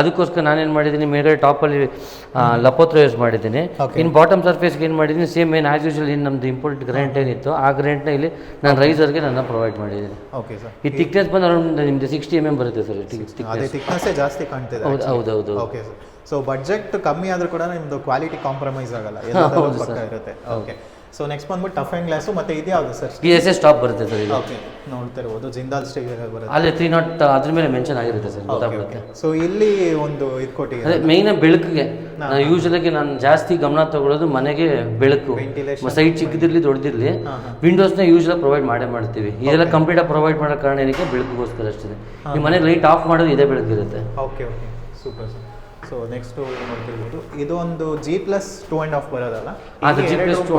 ಅದಕ್ಕೋಸ್ಕರ ನಾನೇನು ಮಾಡಿದ್ದೀನಿ ಮೇಲ್ಗಡೆ ಟಾಪಲ್ಲಿ ಲಪೋತ್ರ ಯೂಸ್ ಮಾಡಿದ್ದೀನಿ. ಇನ್ನು ಬಾಟಮ್ ಸರ್ಫೇಸ್ಗೆ ಏನು ಮಾಡಿದ್ದೀನಿ ಸೇಮ್ ಏನು ಆಸ್ ಯೂಶಲ್ ಏನು ನಮ್ಮದು ಇಂಪೋರ್ಟ್ ಗ್ರ್ಯಾಂಟ್ ಏನಿತ್ತು ಆ ಗ್ರ್ಯಾಂಟ್ನ ಇಲ್ಲಿ ನಾನು ರೈಸರ್ಗೆ ನನ್ನ ಪ್ರೊವೈಡ್ ಮಾಡಿದ್ದೀನಿ. ಓಕೆ ಸರ್ ಈ ಥಿಕ್ನೆಸ್ ಬಂದು ಅರೌಂಡ್ ನಿಮ್ಮದು ಸಿಕ್ಸ್ಟಿ ಎಂ ಎಂ ಬರುತ್ತೆ ಸರ್ ಅದೇ ಥಿಕ್ನೆಸ್ಸೇ ಜಾಸ್ತಿ ಕಾಣ್ತಿದೆ ಹೌದು ಹೌದು ಹೌದು ಓಕೆ ಸರ್ ಸೊ ಬಡ್ಜೆಟ್ ಕಮ್ಮಿ ಆದರೂ ಕೂಡ ನಿಮ್ಮದು ಕ್ವಾಲಿಟಿ ಕಾಂಪ್ರಮೈಸ್ ಆಗಲ್ಲ. ಎಲ್ಲ ಇರುತ್ತೆ. ಓಕೆ ಸೊ ನೆಕ್ಸ್ಟ್ ಬಂದ್ಬಿಟ್ಟು ಟಫ್ ಆ್ಯಂಡ್ ಗ್ಲಾಸು ಮತ್ತು ಇದು ಯಾವುದು sir P S S top ಬರುತ್ತೆ ಸರ್ ಇದು. ಓಕೆ ನೋಡ್ತಿರ್ಬೋದು. ಜಿಂದಾಲ್ ಸ್ಟೇಜ್ ಬರುತ್ತೆ? ಅಲ್ಲಿ ತ್ರೀ ನಾಟ್ ಅದ್ರ ಮೇಲೆ ಮೆನ್ಷನ್ ಆಗಿರುತ್ತೆ ಸರ್ ಗೊತ್ತಾಗ್ಬಿಡುತ್ತೆ. ಸೊ ಇಲ್ಲಿ ಒಂದು ಇದು ಕೊಟ್ಟಿದ್ದಾರೆ. ಅದೇ ಮೇಯ್ನ ಬೆಳಕಿಗೆ. ನಾನು ಯೂಶಲಾಗಿ ನಾನು ಜಾಸ್ತಿ ಗಮನ ತಗೊಳ್ಳೋದು ಮನೆಗೆ ಬೆಳಕು. ಸೈಟ್ ಚಿಕ್ಕದಿರಲಿ ದೊಡ್ಡದಿರಲಿ ವಿಂಡೋಸ್ನ ಯೂಶಲಾಗಿ ಪ್ರೊವೈಡ್ ಮಾಡೇ ಮಾಡ್ತೀವಿ. ಇದೆಲ್ಲ ಕಂಪ್ಲೀಟಾಗಿ ಪ್ರೊವೈಡ್ ಮಾಡೋ ಕಾರಣ ಏನಕ್ಕೆ? ಬೆಳಕುಗೋಸ್ಕರ ಅಷ್ಟೇ. ಈ ಮನೆ ಲೈಟ್ ಆಫ್ ಮಾಡೋದು ಇದೇ ಬೆಳಕಿರುತ್ತೆ. Okay okay super sir so next ನೋಡ್ತಿರ್ಬೋದು. ಇದು ಒಂದು G plus two and half ಬರೋದಲ್ಲ? ಅದು ಜಿ ಪ್ಲಸ್ ಟು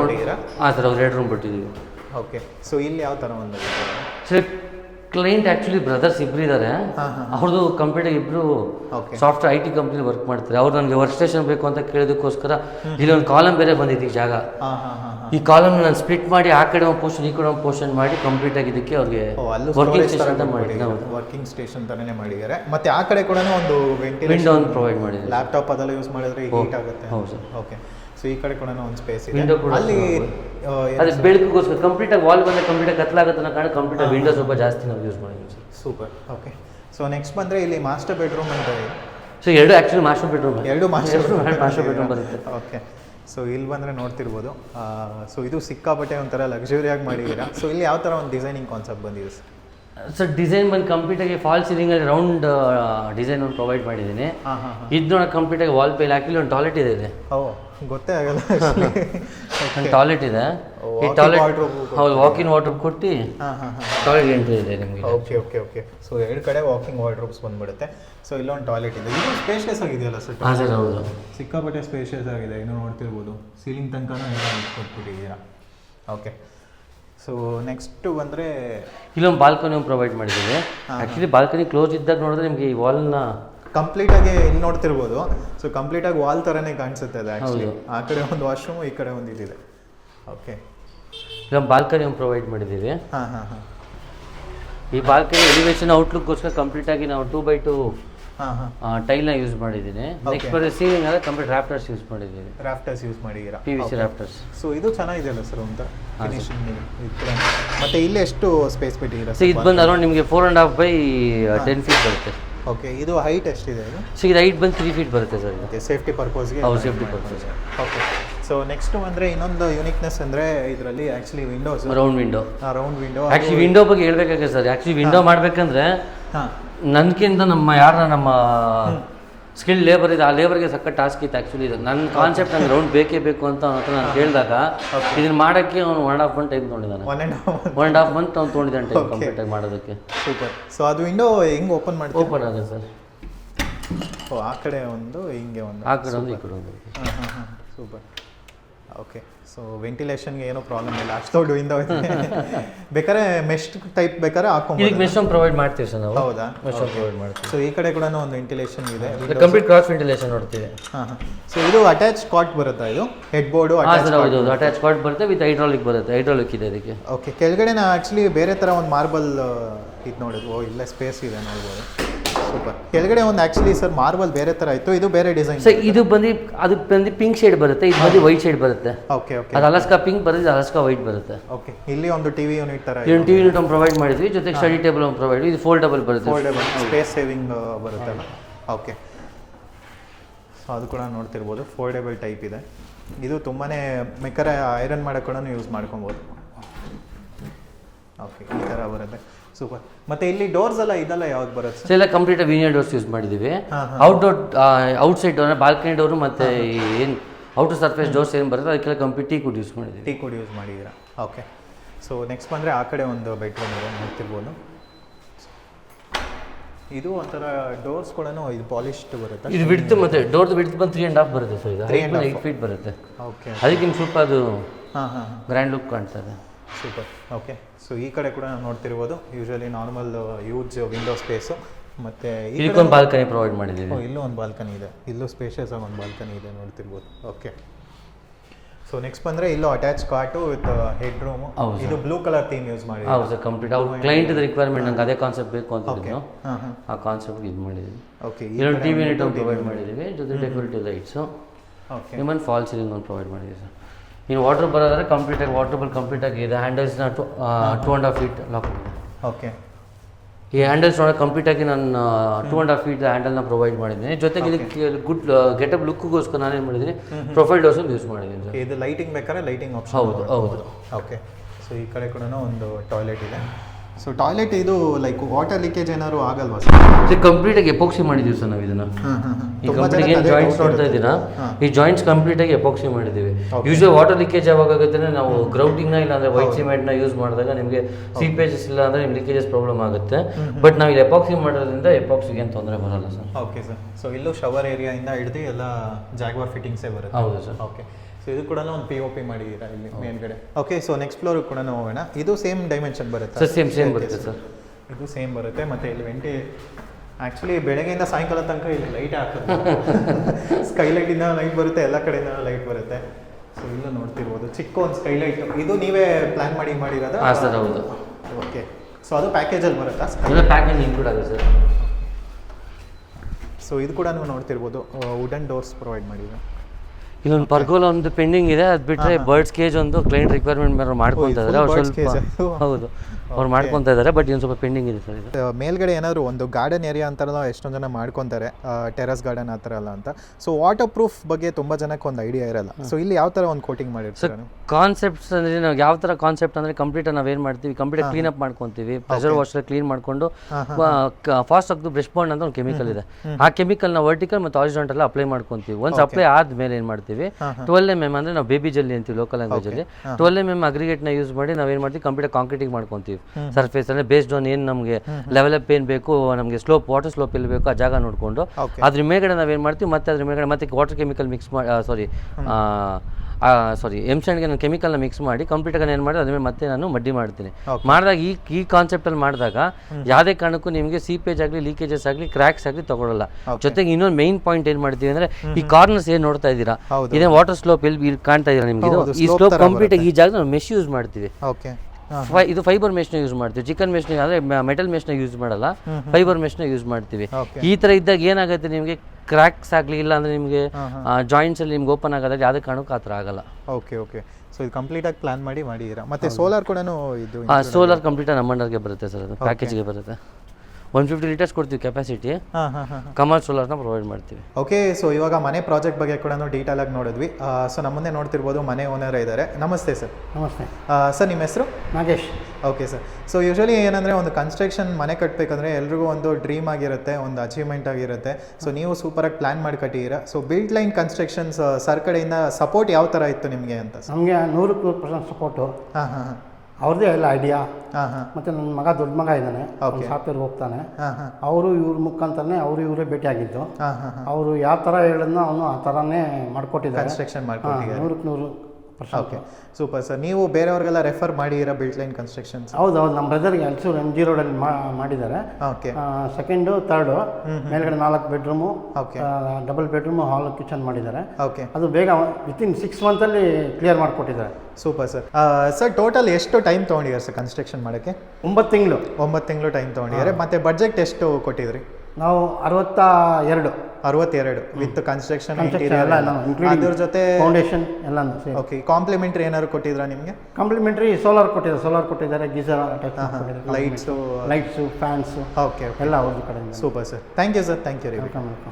ಹಾಂ ಸರ್ ಅವ್ರು ಎರಡು ರೂಮ್ ಬಿಟ್ಟಿದ್ದೀವಿ. ಓಕೆ ಸೊ ಇಲ್ಲಿ ಯಾವ ಥರ ಒಂದು ಸರ್ ಕ್ಲೈಂಟ್ ಆ್ಯಕ್ಚುಲಿ ಬ್ರದರ್ಸ್ ಇಬ್ರು ಇದ್ದಾರೆ ಅವ್ರದ್ದು ಕಂಪ್ಯೂಟರ್ ಇಬ್ರು. Software I T company work ಮಾಡ್ತಾರೆ. ಅವ್ರು ನನಗೆ ವರ್ಕ್ ಸ್ಟೇಷನ್ ಬೇಕು ಅಂತ ಕೇಳೋದಕ್ಕೋಸ್ಕರ ಇಲ್ಲಿ ಒಂದು ಕಾಲಮ್ ಬೇರೆ ಬಂದಿದೆ ಈ ಜಾಗ. ಈ ಕಾಲಮ್ ನಾನು ಸ್ಪ್ಲಿಟ್ ಮಾಡಿ ಆ ಕಡೆ ಒಂದು ಪೋರ್ಷನ್ ಈ ಕಡೆ ಒಂದು ಪೋರ್ಷನ್ ಮಾಡಿ ಕಂಪ್ಲೀಟ್ ಆಗಿದ್ದಕ್ಕೆ ಅವ್ರಿಗೆ ವರ್ಕಿಂಗ್ ಸ್ಟೇಷನ್ ಅಂತ ಮಾಡಿದ್ದಾರೆ ವರ್ಕಿಂಗ್ ಸ್ಟೇಷನ್ ಥರನೇ ಮಾಡಿದ್ದಾರೆ. ಮತ್ತೆ ಆ ಕಡೆ ಕೂಡ ಒಂದು ವಿಂಡೋ ಒಂದು ಪ್ರೊವೈಡ್ ಮಾಡಿದ್ದಾರೆ. ಲ್ಯಾಪ್ಟಾಪ್ ಅದೆಲ್ಲ ಯೂಸ್ ಮಾಡಿದ್ರೆ ಹೀಟ್ ಆಗುತ್ತೆ. ಹೌದು. ಓಕೆ ಸೊ ಈ ಕಡೆ ಕೂಡ ಒಂದು ಸ್ಪೇಸ್ ಇದೆ. ಕೂಡ ಅಲ್ಲಿ ಅದು ಬೆಳಕಿಗೋಸ್ಕರ ಕಂಪ್ಲೀಟಾಗಿ ವಾಲ್ ಬಂದರೆ ಕಂಪ್ಲೀಟಾಗಿ ಕತ್ಲಾಗುತ್ತೆ ಅನ್ನೋ ಕಾರಣ ಕಂಪ್ಯೂಟರ್ ವಿಂಡೋ ಸ್ವಲ್ಪ ಜಾಸ್ತಿ ನಾವು ಯೂಸ್ ಮಾಡಿದ್ವಿ sir. Super okay so next ಬಂದ್ರೆ ಇಲ್ಲಿ ಮಾಸ್ಟರ್ ಬೆಡ್ರೂಮ್ ಅಂತ ಇದೆ. ಸೊ ಎರಡು ಆ್ಯಕ್ಚುಲಿ ಮಾಸ್ಟರ್ ಬೆಡ್ರೂಮ್ ಎರಡು ಮಾಸ್ಟರ್ ಮಾಸ್ಟರ್ ಬೆಡ್ರೂಮ್ ಬರುತ್ತೆ ಓಕೆ ಸೊ ಇಲ್ಲಿ ಬಂದರೆ ನೋಡ್ತಿರ್ಬೋದು. ಸೊ ಇದು ಸಿಕ್ಕಾಪಟ್ಟೆ ಒಂಥರ ಲಕ್ಸುರಿಯಾಗಿ ಮಾಡಿದ್ದೀರಾ? ಸೊ ಇಲ್ಲಿ ಯಾವ ಥರ ಒಂದು ಡಿಸೈನಿಂಗ್ ಕಾನ್ಸೆಪ್ಟ್ ಬಂದಿದೆ ಸರ್? ಸರ್ ಡಿಸೈನ್ ಬಂದು ಕಂಪ್ಲೀಟಾಗಿ ಫಾಲ್ ಸೀಲಿಂಗಲ್ಲಿ ರೌಂಡ್ ಡಿಸೈನ್ ಒಂದು ಪ್ರೊವೈಡ್ ಮಾಡಿದ್ದೀನಿ. ಇದು ನೋಡೋಕೆ ಕಂಪ್ಲೀಟಾಗಿ ವಾಲ್ ಪೇಲ್ ಹಾಕಿ ಒಂದು ಟಾಯ್ಲೆಟ್ ಇದೆ ಓ. ಗೊತ್ತೇ ಆಗಲ್ಲ ಒಂದು [LAUGHS] ಟಾಯ್ಲೆಟ್ ಇದೆ. ಈ ಟಾಯ್ಲೆಟ್ ವಾಟರ್ ಹೌದು ವಾಕಿನ್ ವಾಟರ್ ಕೊಟ್ಟು ಹಾಂ ಹಾಂ ಹಾಂ. ಟಾಯ್ಲೆಟ್ ಎಂಟ್ರಿ ಇದೆ ನಿಮಗೆ. ಓಕೆ ಓಕೆ ಓಕೆ ಸೊ ಎರಡು ಕಡೆ ವಾಕಿಂಗ್ ವಾರ್ಡ್ರೋಬ್ಸ್ ಬಂದ್ಬಿಡುತ್ತೆ. ಸೊ ಇಲ್ಲೊಂದು ಟಾಯ್ಲೆಟ್ ಇದೆ. ಇದು ಸ್ಪೇಷಿಯಸ್ ಆಗಿದೆಯಲ್ಲ ಸರ್ ಹಾಂ ಸರ್ ಹೌದು. ಸಿಕ್ಕಾಪಟ್ಟೆ ಸ್ಪೇಷಿಯಸ್ ಆಗಿದೆ. ಇನ್ನು ನೋಡ್ತಿರ್ಬೋದು. ಸೀಲಿಂಗ್ ತನಕನೂ ಏನೋ ಕೊಟ್ಬಿಟ್ಟಿದ್ದೀರಾ? ಓಕೆ ಸೊ ನೆಕ್ಸ್ಟ್ ಬಂದರೆ ಇಲ್ಲೊಂದು ಬಾಲ್ಕನಿ ಪ್ರೊವೈಡ್ ಮಾಡಿದ್ದೀವಿ. ಆ್ಯಕ್ಚುಲಿ ಬಾಲ್ಕನಿ ಕ್ಲೋಸ್ ಇದ್ದಾಗ ನೋಡಿದ್ರೆ ನಿಮಗೆ ಈ ವಾಲ್ನ ಕಂಪ್ಲೀಟಾಗಿ ಇಲ್ಲಿ ನೋಡ್ತಿರ್ಬೋದು. ಸೊ ಕಂಪ್ಲೀಟಾಗಿ ವಾಲ್ ಥರನೇ ಕಾಣಿಸುತ್ತೆ ಅದು ಆ್ಯಕ್ಚುಲಿ ಆ ಕಡೆ ಒಂದು ವಾಶ್ರೂಮ್ ಈ ಕಡೆ ಒಂದು ಇದಿದೆ. ಓಕೆ ನಮ್ಮ ಬಾಲ್ಕನಿ ಒಂದು ಪ್ರೊವೈಡ್ ಮಾಡಿದ್ದೀವಿ. ಹಾಂ ಹಾಂ ಹಾಂ. ಈ ಬಾಲ್ಕನಿ ಎಲಿವೇಶನ್ ಔಟ್ಲುಕ್ಗೋಸ್ಕರ ಕಂಪ್ಲೀಟಾಗಿ ನಾವು ಟೂ ಬೈ ಟೂ ಹಾಂ ಹಾಂ. ಟೈಲ್ನ ಯೂಸ್ ಮಾಡಿದ್ದೀನಿ. ನೆಕ್ಸ್ಟ್ ಬರೋ ಸೀಲಿಂಗ್ ಆದರೆ ಕಂಪ್ಲೀಟ್ ರ್ಯಾಪ್ಟರ್ಸ್ ಯೂಸ್ ಮಾಡಿದ್ದೀವಿ. ರಾಫ್ಟರ್ಸ್ ಯೂಸ್ ಮಾಡಿದ್ದೀರಾ? P V C rafters so ಇದು ಚೆನ್ನಾಗಿದೆಯಲ್ಲ ಸರ್ ಅಂತ ಮತ್ತೆ ಇಲ್ಲಿ ಎಷ್ಟು ಸ್ಪೇಸ್ ಬಿಟ್ಟಿದ್ದೀರಾ ಸೊ ಇದು ಬಂದು ಅರೌಂಡ್ ನಿಮಗೆ four and half by ten feet ಬರುತ್ತೆ. ಓಕೆ ಇದು ಹೈಟ್ ಎಷ್ಟಿದೆ ಇದು? ಸೊ ಇದು ಹೈಟ್ ಬಂದು ತ್ರೀ ಫೀಟ್ ಬರುತ್ತೆ ಸರ್ ಇದು. ಓಕೆ ಸೇಫ್ಟಿ ಪರ್ಪಸ್ಗೆ ಹೌದು safety purpose okay so next ಅಂದರೆ ಇನ್ನೊಂದು ಯುನಿಕ್ನೆಸ್ ಅಂದರೆ ಇದರಲ್ಲಿ actually windows round window round window actually window ಬಗ್ಗೆ ಹೇಳ್ಬೇಕಾಗಿದೆ ಸರ್ ಆ್ಯಕ್ಚುಲಿ ವಿಂಡೋ ಮಾಡಬೇಕಂದ್ರೆ ಹಾಂ. ನನಗಿಂತ ನಮ್ಮ ಯಾರ ನಮ್ಮ ಸ್ಕಿಲ್ ಲೇಬರ್ ಇದೆ. ಆ ಲೇಬರ್ಗೆ ಸಕ್ಕ ಟಾಸ್ಕ್ ಇತ್ತು ಆ್ಯಕ್ಚುಲಿ ಇದು. ನನ್ನ ಕಾನ್ಸೆಪ್ಟ್ ನಂಗೆ ರೌಂಡ್ ಬೇಕೇ ಬೇಕು ಅಂತ ಅವನ ಹತ್ರ ನಾನು ಕೇಳಿದಾಗ ಇದನ್ನ ಮಾಡೋಕ್ಕೆ ಅವ್ನು ಒನ್ ಆಫ್ ಮಂತ್ ಟೈಮ್ ತೊಗೊಂಡಿದ್ದಾನೆ. ಒನ್ ಆ್ಯಂಡ್ ಹಾಫ್ ಮಂತ್ ಅವ್ನು ತೊಗೊಂಡಿದ್ದಾನೆ ಟೈಮ್ ಕಂಪ್ಲೀಟಾಗಿ ಮಾಡೋದಕ್ಕೆ. ಸೂಪರ್ ಸೊ ಅದು ವಿಂಡೋ ಹೆಂಗೆ ಓಪನ್ ಮಾಡಿ ಓಪನ್ ಆಗುತ್ತೆ ಸರ್. ಓ ಆ ಕಡೆ ಒಂದು ಹಿಂಗೆ ಒಂದು. ಆ ಕಡೆ ಒಂದು ಈ ಕಡೆ ಒಂದು. ಹಾಂ ಹಾಂ ಹಾಂ. ಸೂಪರ್ ಓಕೆ ಸೊ ವೆಂಟಿಲೇಷನ್ಗೆ ಏನೂ ಪ್ರಾಬ್ಲಮ್ ಇಲ್ಲ. ಅಷ್ಟು ದೊಡ್ಡ ವಿಂಡೋ ಇದೆ. [LAUGHS] ಬೇಕಾದ್ರೆ ಮೆಸ್ಟ್ ಟೈಪ್ ಬೇಕಾದ್ರೆ ಹಾಕೊಂಡು ಮೆಶ್ ಪ್ರೊವೈಡ್ ಮಾಡ್ತೀವಿ ಸರ್ ನಾವು. ಹೌದಾ? ಮೆಸ್ಟ್ ಪ್ರೊವೈಡ್ ಮಾಡ್ತೀವಿ. ಸೊ ಈ ಕಡೆ ಕೂಡ ಒಂದು ವೆಂಟಿಲೇಷನ್ ಇದೆ. ಕಂಪ್ಲೀಟ್ ಕ್ರಾಸ್ ವೆಂಟಿಲೇಷನ್ ನೋಡ್ತೀವಿ. ಹಾಂ ಹಾಂ. ಸೊ ಇದು ಅಟ್ಯಾಚ್ ಕಾಟ್ ಬರುತ್ತಾ ಇದು? ಹೆಡ್ ಬೋರ್ಡು ಅಟ್ಯಾಚ್ ಕಾಟ್ ಹೌದು ಅಟ್ಯಾಚ್ ಕಾಟ್ ಬರುತ್ತೆ. ವಿತ್ ಹೈಡ್ರಾಲಿಕ್ ಬರುತ್ತೆ ಹೈಡ್ರಾಲಿಕ್ ಇದೆ ಅದಕ್ಕೆ. ಓಕೆ ಕೆಳಗಡೆ ನಾ ಆ್ಯಕ್ಚುಲಿ ಬೇರೆ ಥರ ಒಂದು ಮಾರ್ಬಲ್ ಇದು ನೋಡಿದ್ವು. ಓ ಇಲ್ಲೇ ಸ್ಪೇಸ್ ಇದೆ ನೋಡ್ಬೋದು. ಸೂಪರ್ ಕೆಳಗಡೆ ಒಂದು ಆ್ಯಕ್ಚುಲಿ ಸರ್ ಮಾರ್ಬಲ್ ಬೇರೆ ಥರ ಇತ್ತು ಇದು ಬೇರೆ ಡಿಸೈನ್ ಸರ್ ಇದು ಬಂದು ಅದು ಬಂದು ಪಿಂಕ್ ಶೇಡ್ ಬರುತ್ತೆ ಇದು ಬಂದು ವೈಟ್ ಶೇಡ್ ಬರುತ್ತೆ. ಓಕೆ ಓಕೆ ಅದು ಅಲಸ್ಕಾ ಪಿಂಕ್ ಬರುತ್ತೆ ಅಲಸ್ಕಾ ವೈಟ್ ಬರುತ್ತೆ. ಓಕೆ ಇಲ್ಲಿ ಒಂದು ಟಿವಿ ಯೂನಿಟ್ ತರ ಇದೊಂದು ಟಿವಿ ಯೂನಿಟ್ ಒಂದು ಪ್ರೊವೈಡ್ ಮಾಡಿದ್ವಿ ಜೊತೆಗೆ ಸ್ಟಡಿ ಟೇಬಲ್ ಒಂದು ಪ್ರೊವೈಡ್ ಇದು ಫೋಲ್ಡಬಲ್ ಬರುತ್ತೆ. ಫೋಲ್ಡಬಲ್ ಸ್ಪೇಸ್ ಸೇವಿಂಗ್ ಬರುತ್ತಲ್ಲ. ಓಕೆ ಸೊ ಅದು ಕೂಡ ನೋಡ್ತಿರ್ಬೋದು. ಫೋಲ್ಡೇಬಲ್ ಟೈಪ್ ಇದೆ. ಇದು ತುಂಬಾ ಮೇಕರೆ ಐರನ್ ಮಾಡೋಕೆ ಕೂಡ ಯೂಸ್ ಮಾಡ್ಕೊಬೋದು. ಓಕೆ ಈ ಥರ ಬರುತ್ತೆ. ಸೂಪರ್ ಮತ್ತೆ ಇಲ್ಲಿ ಡೋರ್ಸ್ ಎಲ್ಲ ಇದೆಲ್ಲ ಯಾವ್ದು ಬರುತ್ತೆ? ಸೊ ಎಲ್ಲ ಕಂಪ್ಲೀಟ್ ವಿನಿಯರ್ ಡೋರ್ಸ್ ಯೂಸ್ ಮಾಡಿದ್ದೀವಿ. Outdoor outside door balcony door ಮತ್ತು ಏನು ಔಟರ್ ಸರ್ಫೇಸ್ ಡೋರ್ಸ್ ಏನು ಬರುತ್ತೆ ಅದಕ್ಕೆಲ್ಲ ಕಂಪ್ಲೀಟ್ ಟೀ ಕುಡ್ ಯೂಸ್ ಮಾಡಿದ್ದೀವಿ. ಟೀ ಕೂಡ ಯೂಸ್ ಮಾಡಿದ್ದೀರಾ? ಓಕೆ ಸೊ ನೆಕ್ಸ್ಟ್ ಬಂದರೆ ಆ ಕಡೆ ಒಂದು ಬೆಡ್ರೂಮ್ ಇದೆ ನೋಡ್ತಿರ್ಬೋದು ಇದು ಒಂಥರ ಡೋರ್ಸ್ ಕೂಡ ಇದು ಪಾಲಿಶ್ಡ್ ಬರುತ್ತೆ? ಇದು ಬಿಡ್ತು ಮತ್ತೆ ಡೋರ್ದು ಬಿಡ್ತು ಬಂದು ತ್ರೀ ಆ್ಯಂಡ್ ಹಾಫ್ ಬರುತ್ತೆ ಸರ್ ಇದು. And ಏಯ್ಟ್ ಫೀಟ್ ಬರುತ್ತೆ. ಓಕೆ ಅದಕ್ಕೆ ನಿಮ್ಗೆ ಸ್ವಲ್ಪ ಅದು ಹಾಂ ಹಾಂ ಗ್ರ್ಯಾಂಡ್ ಲುಕ್ ಕಾಣ್ತದೆ. ಸೂಪರ್ ಓಕೆ ಸೊ ಈ ಕಡೆ ಕೂಡ ನಾವು ನೋಡ್ತಿರ್ಬೋದು. Usually normal use window space ಮತ್ತೆ ಇದಕ್ಕೊಂದು ಬಾಲ್ಕನಿ ಪ್ರೊವೈಡ್ ಮಾಡಿದ್ದೀವಿ. ಇಲ್ಲೂ ಒಂದು ಬಾಲ್ಕನಿ ಇದೆ. ಇಲ್ಲೂ ಸ್ಪೇಷಿಯಸ್ ಆಗಿ ಒಂದು ಬಾಲ್ಕನಿ ಇದೆ ನೋಡ್ತಿರ್ಬೋದು. ಓಕೆ ಸೊ ನೆಕ್ಸ್ಟ್ ಬಂದರೆ ಇಲ್ಲೂ attach cot with head room ಇದು ಬ್ಲೂ ಕಲರ್ ಥೀಮ್ ಯೂಸ್ ಮಾಡಿ ಹೌದು ಸರ್ ಕಂಪ್ಲೀಟ್ ಅವ್ರ ಕ್ಲೈಂಟ್ ರಿಕ್ವೈರ್ಮೆಂಟ್ ನಂಗೆ ಅದೇ ಕಾನ್ಸೆಪ್ಟ್ ಬೇಕು ಅಂತ ಆ ಕಾನ್ಸೆಪ್ಟ್ ಇದು ಮಾಡಿದ್ದೀವಿ. ಓಕೆ ಇಲ್ಲೊಂದು ಟಿ ವಿ ಯೂನಿಟ್ ಪ್ರೊವೈಡ್ ಮಾಡಿದ್ದೀವಿ. ಜೊತೆ ಡೆಕೋರೇಟಿವ್ ಲೈಟ್ಸು ಓಕೆ ನಿಮ್ಮನ್ನು ಫಾಲ್ ಸೀಲಿಂಗ್ ಒಂದು ಪ್ರೊವೈಡ್ ಮಾಡಿದ್ದೀವಿ ಸರ್. ಇನ್ನು ವಾಟರ್ ಬರೋದಾದ್ರೆ ಕಂಪ್ಲೀಟಾಗಿ ವಾಟರ್ಬಲ್ ಕಂಪ್ಲೀಟಾಗಿ ಇದೆ. ಹ್ಯಾಂಡಲ್ಸ್ನ two two and half feet lock okay ಈ ಹ್ಯಾಂಡಲ್ಸ್ ನೋಡೋಕೆ ಕಂಪ್ಲೀಟಾಗಿ ನಾನು ಟೂ ಆ್ಯಂಡ್ ಹಾಫ್ ಫೀಟ್ ಹ್ಯಾಂಡಲ್ನ ಪ್ರೊವೈಡ್ ಮಾಡಿದ್ದೀನಿ. ಜೊತೆಗೆ ಇದಕ್ಕೆ ಗುಡ್ ಗೆಟಪ್ ಲುಕ್ಗೋಸ್ಕರ ಏನು ಮಾಡಿದ್ದೀನಿ? ಪ್ರೊಫೈಲ್ ಡೋಸ್ ಯೂಸ್ ಮಾಡಿದ್ದೀನಿ ಸರ್. ಇದು ಲೈಟಿಂಗ್ ಬೇಕಾದ್ರೆ ಲೈಟಿಂಗ್ ಆಪ್ಷನ್ ಹೌದು ಹೌದು. ಓಕೆ ಸೊ ಈ ಕಡೆ ಕೂಡ ಒಂದು ಟಾಯ್ಲೆಟ್ ಇದೆ. ಸೊ ಟಾಯ್ಲೆಟ್ ಇದು ಲೈಕ್ ವಾಟರ್ ಲೀಕೇಜ್ ಏನಾದ್ರು ಆಗಲ್ವಾ ಸರ್ ಕಂಪ್ಲೀಟ್ ಆಗಿ ಎಪೋಕ್ಸಿ ಮಾಡಿದೀವಿ ಸರ್ ನಾವು ಇದನ್ನ. ಈ ಕಂಪ್ನಿಗೆ ಏನು ಜಾಯಿಂಟ್ಸ್ ನೋಡ್ತಾ ಇದ್ದೀರಾ ಈ ಜಾಯಿಂಟ್ಸ್ ಕಂಪ್ಲೀಟ್ ಆಗಿ ಎಪಾಕ್ಸಿ ಮಾಡಿದ್ದೀವಿ ಯೂಶ್ವಲ್ ವಾಟರ್ ಲೀಕೇಜ್ ಯಾವಾಗ ಆಗುತ್ತೆ ನಾವು ಗ್ರೌಂಡಿಂಗ್ನ ಇಲ್ಲ ಅಂದ್ರೆ ವೈಟ್ ಸಿಮೆಂಟ್ನ ಯೂಸ್ ಮಾಡಿದಾಗ ನಿಮಗೆ ಸೀಪೇಜಸ್ ಇಲ್ಲ ಅಂದ್ರೆ ನಿಮ್ಗೆ ಲೀಕೇಜಸ್ ಪ್ರಾಬ್ಲಮ್ ಆಗುತ್ತೆ. ಬಟ್ ನಾವು ಇಲ್ಲಿ ಎಪಾಕ್ಸಿ ಮಾಡೋದ್ರಿಂದ ಎಪಾಕ್ಸಿಗೆ ಏನು ತೊಂದರೆ ಬರಲ್ಲ ಸರ್ ಓಕೆ ಸರ್ ಸೊ ಇಲ್ಲೂ ಶವರ್ ಏರಿಯಾಯಿಂದ ಹಿಡಿದು ಎಲ್ಲ ಜಾಗ್ವಾರ್ ಫಿಟ್ಟಿಂಗ್ಸೇ ಬರುತ್ತೆ. ಹೌದು ಸರ್ ಓಕೆ ಸೊ ಇದು ಕೂಡ ಒಂದು ಪಿ ಒ ಪಿ ಮಾಡಿದ್ದೀರಾ ಇಲ್ಲಿ ಮೇಲ್ಗಡೆ? ಓಕೆ ಸೊ ನೆಕ್ಸ್ಟ್ ಫ್ಲೋರ್ ಕೂಡ ಹೋಗೋಣ. ಇದು ಸೇಮ್ ಡೈಮೆನ್ಷನ್ ಬರುತ್ತೆ? ಸರ್ ಸೇಮ್ ಸೇಮ್ ಬರುತ್ತೆ ಸರ್ ಇದು ಸೇಮ್ ಬರುತ್ತೆ ಮತ್ತೆ ಇಲ್ಲಿ ವೆಂಟಿ ಆ್ಯಕ್ಚುಲಿ ಬೆಳಗ್ಗೆಯಿಂದ ಸಾಯಂಕಾಲ ತನಕ ಇಲ್ಲಿ ಲೈಟ್ ಹಾಕೋದು. ಸ್ಕೈಲೈಟಿಂದ ಲೈಟ್ ಬರುತ್ತೆ ಎಲ್ಲ ಕಡೆಯಿಂದ ಲೈಟ್ ಬರುತ್ತೆ. ಸೊ ಇಲ್ಲೂ ನೋಡ್ತಿರ್ಬೋದು. ಚಿಕ್ಕ ಒಂದು ಸ್ಕೈಲೈಟ್ ಇದು ನೀವೇ ಪ್ಲ್ಯಾನ್ ಮಾಡಿ ಮಾಡಿರೋದಾ? ಹಾಂ ಸರ್ ಹೌದು. ಓಕೆ ಸೊ ಅದು ಪ್ಯಾಕೇಜಲ್ಲಿ ಬರುತ್ತಾ? ಪ್ಯಾಕೇಜ್ ಇನ್ಕ್ಲೂಡ್ ಆಗುತ್ತೆ ಸರ್ ಸೊ ಇದು ಕೂಡ ನೀವು ನೋಡ್ತಿರ್ಬೋದು ವುಡನ್ ಡೋರ್ಸ್ ಪ್ರೊವೈಡ್ ಮಾಡಿದ್ರು ಇಲ್ಲೊಂದು ಪರ್ಗೋಲ ಒಂದು ಪೆಂಡಿಂಗ್ ಇದೆ ಅದು ಬಿಟ್ಟರೆ ಬರ್ಡ್ಸ್ ಕೇಜ್ ಒಂದು ಕ್ಲೈಂಟ್ ರಿಕ್ವೈರ್ಮೆಂಟ್ ಮೇಲೆ ಮಾಡ್ಕೊತಾ ಇದ್ದಾರೆ ಅವ್ರು ಸ್ವಲ್ಪ ಹೌದು. ಅವ್ರು ಮಾಡ್ಕೊಂತ ಇದ್ದಾರೆ ಬಟ್ ಇನ್ನು ಸ್ವಲ್ಪ ಪೆಂಡಿಂಗ್ ಇದೆ ಸರ್ ಇದು. ಮೇಲ್ಗಡೆ ಏನಾದರೂ ಒಂದು ಗಾರ್ಡನ್ ಏರಿಯಾ ಅಂತ ಎಷ್ಟೊಂದು ಜನ ಮಾಡ್ಕೊತಾರೆ ಟೆರಸ್ ಗಾರ್ಡನ್ ಆ ಥರ ಎಲ್ಲ ಅಂತ. ಸೊ ವಾಟರ್ ಪ್ರೂಫ್ ಬಗ್ಗೆ ತುಂಬ ಜನಕ್ಕೆ ಒಂದು ಐಡಿಯಾ ಇರಲ್ಲ. ಸೊ ಇಲ್ಲಿ ಯಾವ ಥರ ಒಂದು ಕೋಟಿಂಗ್ ಮಾಡಿರ್ತಾರೆ ನೀವು? ಕಾನ್ಸೆಪ್ಟ್ಸ್ ಅಂದರೆ ನಾವು ಯಾವ ಥರ ಕಾನ್ಸೆಪ್ಟ್ ಅಂದರೆ ಕಂಪ್ಲೀಟ್ ನಾವೇನು ಮಾಡ್ತೀವಿ? ಕಂಪ್ಲೀಟ್ ಕ್ಲೀನ್ ಅಪ್ ಮಾಡ್ಕೊತೀವಿ. ಪ್ರೆಷರ್ ವಾಷರ್ ಕ್ಲೀನ್ ಮಾಡ್ಕೊಂಡು ಫಾಸ್ಟ್ ಆಗಿ ಬ್ರಷ್ ಬಾಂಡ್ ಅಂತ ಒಂದು ಕೆಮಿಕಲ್ ಇದೆ. ಆ ಕೆಮಿಕಲ್ನ ವರ್ಟಿಕಲ್ ಮತ್ತು ಆರಿಜಾಂಟಲ್ ಅಪ್ಲೈ ಮಾಡ್ಕೊತೀವಿ. ಒನ್ಸ್ ಅಪ್ಲೈ ಆದ್ಮೇಲೆ ಏನು ಮಾಡ್ತೀವಿ? ಟ್ವೆಲ್ ಎಂ ಎಂ ಅಂದರೆ ನಾವು ಬೇಬಿ ಜಲ್ಲಿ ಅಂತೀವಿ ಲೋಕಲ್ ಲ್ಯಾಂಗ್ವೇಜಲ್ಲಿ ಟ್ವೆಲ್ ಎಂ ಎಂ ಅಗ್ರಿಗೇಟ್ನ ಯೂಸ್ ಮಾಡಿ ನಾವೇನು ಮಾಡ್ತೀವಿ? ಕಂಪ್ಲೀಟ್ ಕಾಂಕ್ರೀಟಿಗೆ ಮಾಡ್ಕೊತೀವಿ. ಸರ್ಫೇಸ್ ಅಂದ್ರೆ ಬೇಸ್ಡ್ ಆನ್ ಏನು ನಮಗೆ ಲೆವೆಲ್ ಅಪ್ ಏನು ಬೇಕು ನಮಗೆ ಸ್ಲೋಪ್ ವಾಟರ್ ಸ್ಲೋಪ್ ಎಲ್ಲಿ ಬೇಕು ಆ ಜಾಗ ನೋಡಿಕೊಂಡು. ಅದ್ರ ಮೇಲ್ಗಡೆ ನಾವೇನು ಮಾಡ್ತೀವಿ ಮತ್ತೆ ಅದ್ರ ಮೇಲ್ಗಡೆ ಮತ್ತೆ ವಾಟರ್ ಕೆಮಿಕಲ್ ಮಿಕ್ಸ್ ಮಾಡಿ ಸಾರಿ ಸಾರಿ ಎಂ ಸ್ಯಾಂಡ್ಗೆ ನಾನು ಕೆಮಿಕಲ್ನ ಮಿಕ್ಸ್ ಮಾಡಿ ಕಂಪ್ಲೀಟಾಗಿ ಏನು ಮಾಡಿ ಅದ್ರ ಮೇಲೆ ಮತ್ತೆ ನಾನು ಮಡ್ಡಿ ಮಾಡ್ತೀನಿ. ಮಾಡಿದಾಗ ಈ ಈ ಕಾನ್ಸೆಪ್ಟಲ್ಲಿ ಮಾಡಿದಾಗ ಯಾವುದೇ ಕಾರಣಕ್ಕೂ ನಿಮಗೆ ಸೀಪೇಜ್ ಆಗಲಿ ಲೀಕೇಜಸ್ ಆಗಲಿ ಕ್ರ್ಯಾಕ್ಸ್ ಆಗಲಿ ತಗೊಳ್ಳಲ್ಲ ಜೊತೆಗೆ ಇನ್ನೊಂದು ಮೈನ್ ಪಾಯಿಂಟ್ ಏನು ಮಾಡ್ತೀವಿ ಅಂದರೆ ಈ ಕಾರ್ನರ್ಸ್ ಏನು ನೋಡ್ತಾ ಇದ್ದೀರಾ? ಇದೇ ವಾಟರ್ ಸ್ಲೋಪ್ ಎಲ್ಲಿ ಇಲ್ಲಿ ಕಾಣ್ತಾ ಇದ್ದೀರಾ ನಿಮಗೆ ಈ ಸ್ಲೋಪ್ ಥರ ಕಂಪ್ಲೀಟ್ ಆಗಿ ಈ ಜಾಗ ನಾವು ಮೆಶ್ ಯೂಸ್ ಮಾಡ್ತೀವಿ. ಓಕೆ ಫೈ- ಇದು ಫೈಬರ್ ಮೆಷಿನ್ ಯೂಸ್ ಮಾಡ್ತೀವಿ. ಚಿಕನ್ ಮೆಷಿನ್ ಅಂದ್ರೆ ಮೆಟಲ್ ಮೆಷಿನ್ ಯೂಸ್ ಮಾಡಲ್ಲ. ಫೈಬರ್ ಮೆಷಿನ್ ಯೂಸ್ ಮಾಡ್ತೀವಿ. ಈ ತರ ಇದ್ದಾಗ ಏನಾಗುತ್ತೆ ನಿಮಗೆ? ಕ್ರ್ಯಾಕ್ಸ್ ಆಗಲಿ ಇಲ್ಲ ಅಂದ್ರೆ ನಿಮಗೆ ಜಾಯಿಂಟ್ಸ್ ಅಲ್ಲಿ ನಿಮ್ಗೆ ಓಪನ್ ಆಗೋದಾಗ ಯಾವುದೇ ಕಾರಣಕ್ಕೂ ಆ ಥರ ಆಗಲ್ಲ. Okay okay. ಸೊ ಇದು ಕಂಪ್ಲೀಟ್ ಆಗಿ ಪ್ಲಾನ್ ಮಾಡಿ ಮಾಡಿದೀರಾ ಮತ್ತೆ ಸೋಲಾರ್ ಕೂಡ ಇದು ಸೋಲಾರ್ ಕಂಪ್ಲೀಟ್ ನಮ್ಮ ಅಂಡರ್ಗೆ ಬರುತ್ತೆ ಸರ್ ಅದು ಪ್ಯಾಕೇಜ್ಗೆ ಬರುತ್ತೆ. ಒನ್ ಫಿಫ್ಟಿ ಲೀಟರ್ಸ್ ಕೊಡ್ತೀವಿ ಕೆಪಾಸಿಟಿ ಹಾಂ ಹಾಂ ಹಾಂ ಕಮಲ್ ಸೋಲಾರ್ನ ಪ್ರೊವೈಡ್ ಮಾಡ್ತೀವಿ. ಓಕೆ ಸೊ ಇವಾಗ ಮನೆ ಪ್ರಾಜೆಕ್ಟ್ ಬಗ್ಗೆ ಕೂಡ ಡೀಟೇಲ್ ಆಗಿ ನೋಡಿದ್ವಿ. ಸೊ ನಮ್ಮ ಮುಂದೆ ನೋಡ್ತಿರ್ಬೋದು ಮನೆ ಓನರ್ ಇದ್ದಾರೆ ನಮಸ್ತೆ ಸರ್ ನಮಸ್ತೆ. ಸರ್ ನಿಮ್ಮ ಹೆಸರು? Nagesh. Okay sir so usually ಏನಂದರೆ ಒಂದು ಕನ್ಸ್ಟ್ರಕ್ಷನ್ ಮನೆ ಕಟ್ಟಬೇಕಂದ್ರೆ ಎಲ್ರಿಗೂ ಒಂದು ಡ್ರೀಮ್ ಆಗಿರುತ್ತೆ ಒಂದು ಅಚೀವ್ಮೆಂಟ್ ಆಗಿರುತ್ತೆ. ಸೊ ನೀವು ಸೂಪರಾಗಿ ಪ್ಲ್ಯಾನ್ ಮಾಡಿ ಕಟ್ಟಿದ್ದೀರಾ. So build line constructions sir ಕಡೆಯಿಂದ ಸಪೋರ್ಟ್ ಯಾವ ಥರ ಇತ್ತು ನಿಮಗೆ ಅಂತ ಸರ್ ನಮಗೆ ನೂರಕ್ಕೆ ನೂರು ಪರ್ಸೆಂಟ್ ಸಪೋರ್ಟು ಹಾಂ ಹಾಂ ಹಾಂ. ಅವ್ರದ್ದೇ ಎಲ್ಲ ಐಡಿಯಾ ಹಾಂ ಹಾಂ. ಮತ್ತು ನನ್ನ ಮಗ ದೊಡ್ಡ ಮಗ ಇದ್ದಾನೆ. ಸಾಫ್ಟ್ವೇರ್ ಹೋಗ್ತಾನೆ. ಅವರು ಇವ್ರ ಮುಖಾಂತರನೇ ಅವರು ಇವರೇ ಭೇಟಿಯಾಗಿದ್ದು. ಅವರು ಯಾವ ಥರ ಹೇಳಿದ್ನೋ ಅವನು ಆ ಥರನೇ ಮಾಡಿಕೊಟ್ಟಿದ್ದಾರೆ. ನೂರಕ್ಕೆ ನೂರು. ಓಕೆ ಸೂಪರ್ ಸರ್ ನೀವು ಬೇರೆಯವ್ರಿಗೆಲ್ಲ ರೆಫರ್ ಮಾಡಿದ್ದೀರಾ ಬಿಲ್ಟ್ ಲೈನ್ ಕನ್ಸ್ಟ್ರಕ್ಷನ್ಸ್ ಹೌದು ಹೌದು. ನಮ್ಮ ಬ್ರದರ್ಗೆ ಅಲ್ಸೂರು ಎಂ ಜಿ ರೋಡಲ್ಲಿ ಮಾಡಿದ್ದಾರೆ. ಓಕೆ ಸೆಕೆಂಡು ತರ್ಡು ಮೇಲ್ಗಡೆ ನಾಲ್ಕು bedroom okay double bedroom hall kitchen ಮಾಡಿದ್ದಾರೆ. ಓಕೆ ಅದು ಬೇಗ ವಿತಿನ್ ಸಿಕ್ಸ್ ಮಂತಲ್ಲಿ ಕ್ಲಿಯರ್ ಮಾಡಿಕೊಟ್ಟಿದ್ದಾರೆ. ಸೂಪರ್ ಸರ್ ಸರ್ ಟೋಟಲ್ ಎಷ್ಟು ಟೈಮ್ ತೊಗೊಂಡಿದ್ದಾರೆ ಸರ್ ಕನ್ಸ್ಟ್ರಕ್ಷನ್ ಮಾಡೋಕ್ಕೆ? ಒಂಬತ್ತು ತಿಂಗಳು. ಒಂಬತ್ತು ತಿಂಗಳು ಟೈಮ್ ತೊಗೊಂಡಿದ್ದಾರೆ. ಮತ್ತೆ ಬಜೆಟ್ ಎಷ್ಟು ಕೊಟ್ಟಿದ್ರಿ? ನಾವು ಅರವತ್ತ ಎರಡು. ಅರವತ್ತೆರಡು ವಿತ್ ಕನ್ಸ್ಟ್ರಕ್ಷನ್ ಅದ್ರ ಜೊತೆ ಫೌಂಡೇಶನ್ ಎಲ್ಲ ಓಕೆ ಕಾಂಪ್ಲಿಮೆಂಟ್ರಿ ಏನಾದ್ರು ಕೊಟ್ಟಿದ್ರಾ ನಿಮಗೆ? ಕಾಂಪ್ಲಿಮೆಂಟ್ರಿ ಸೋಲಾರ್ ಕೊಟ್ಟಿದ್ದಾರೆ ಸೋಲಾರ್ ಕೊಟ್ಟಿದ್ದಾರೆ geyser lights lights fans okay ಎಲ್ಲ ಅವ್ರದ್ದು ಕಡೆ super sir thank you sir thank you welcome welcome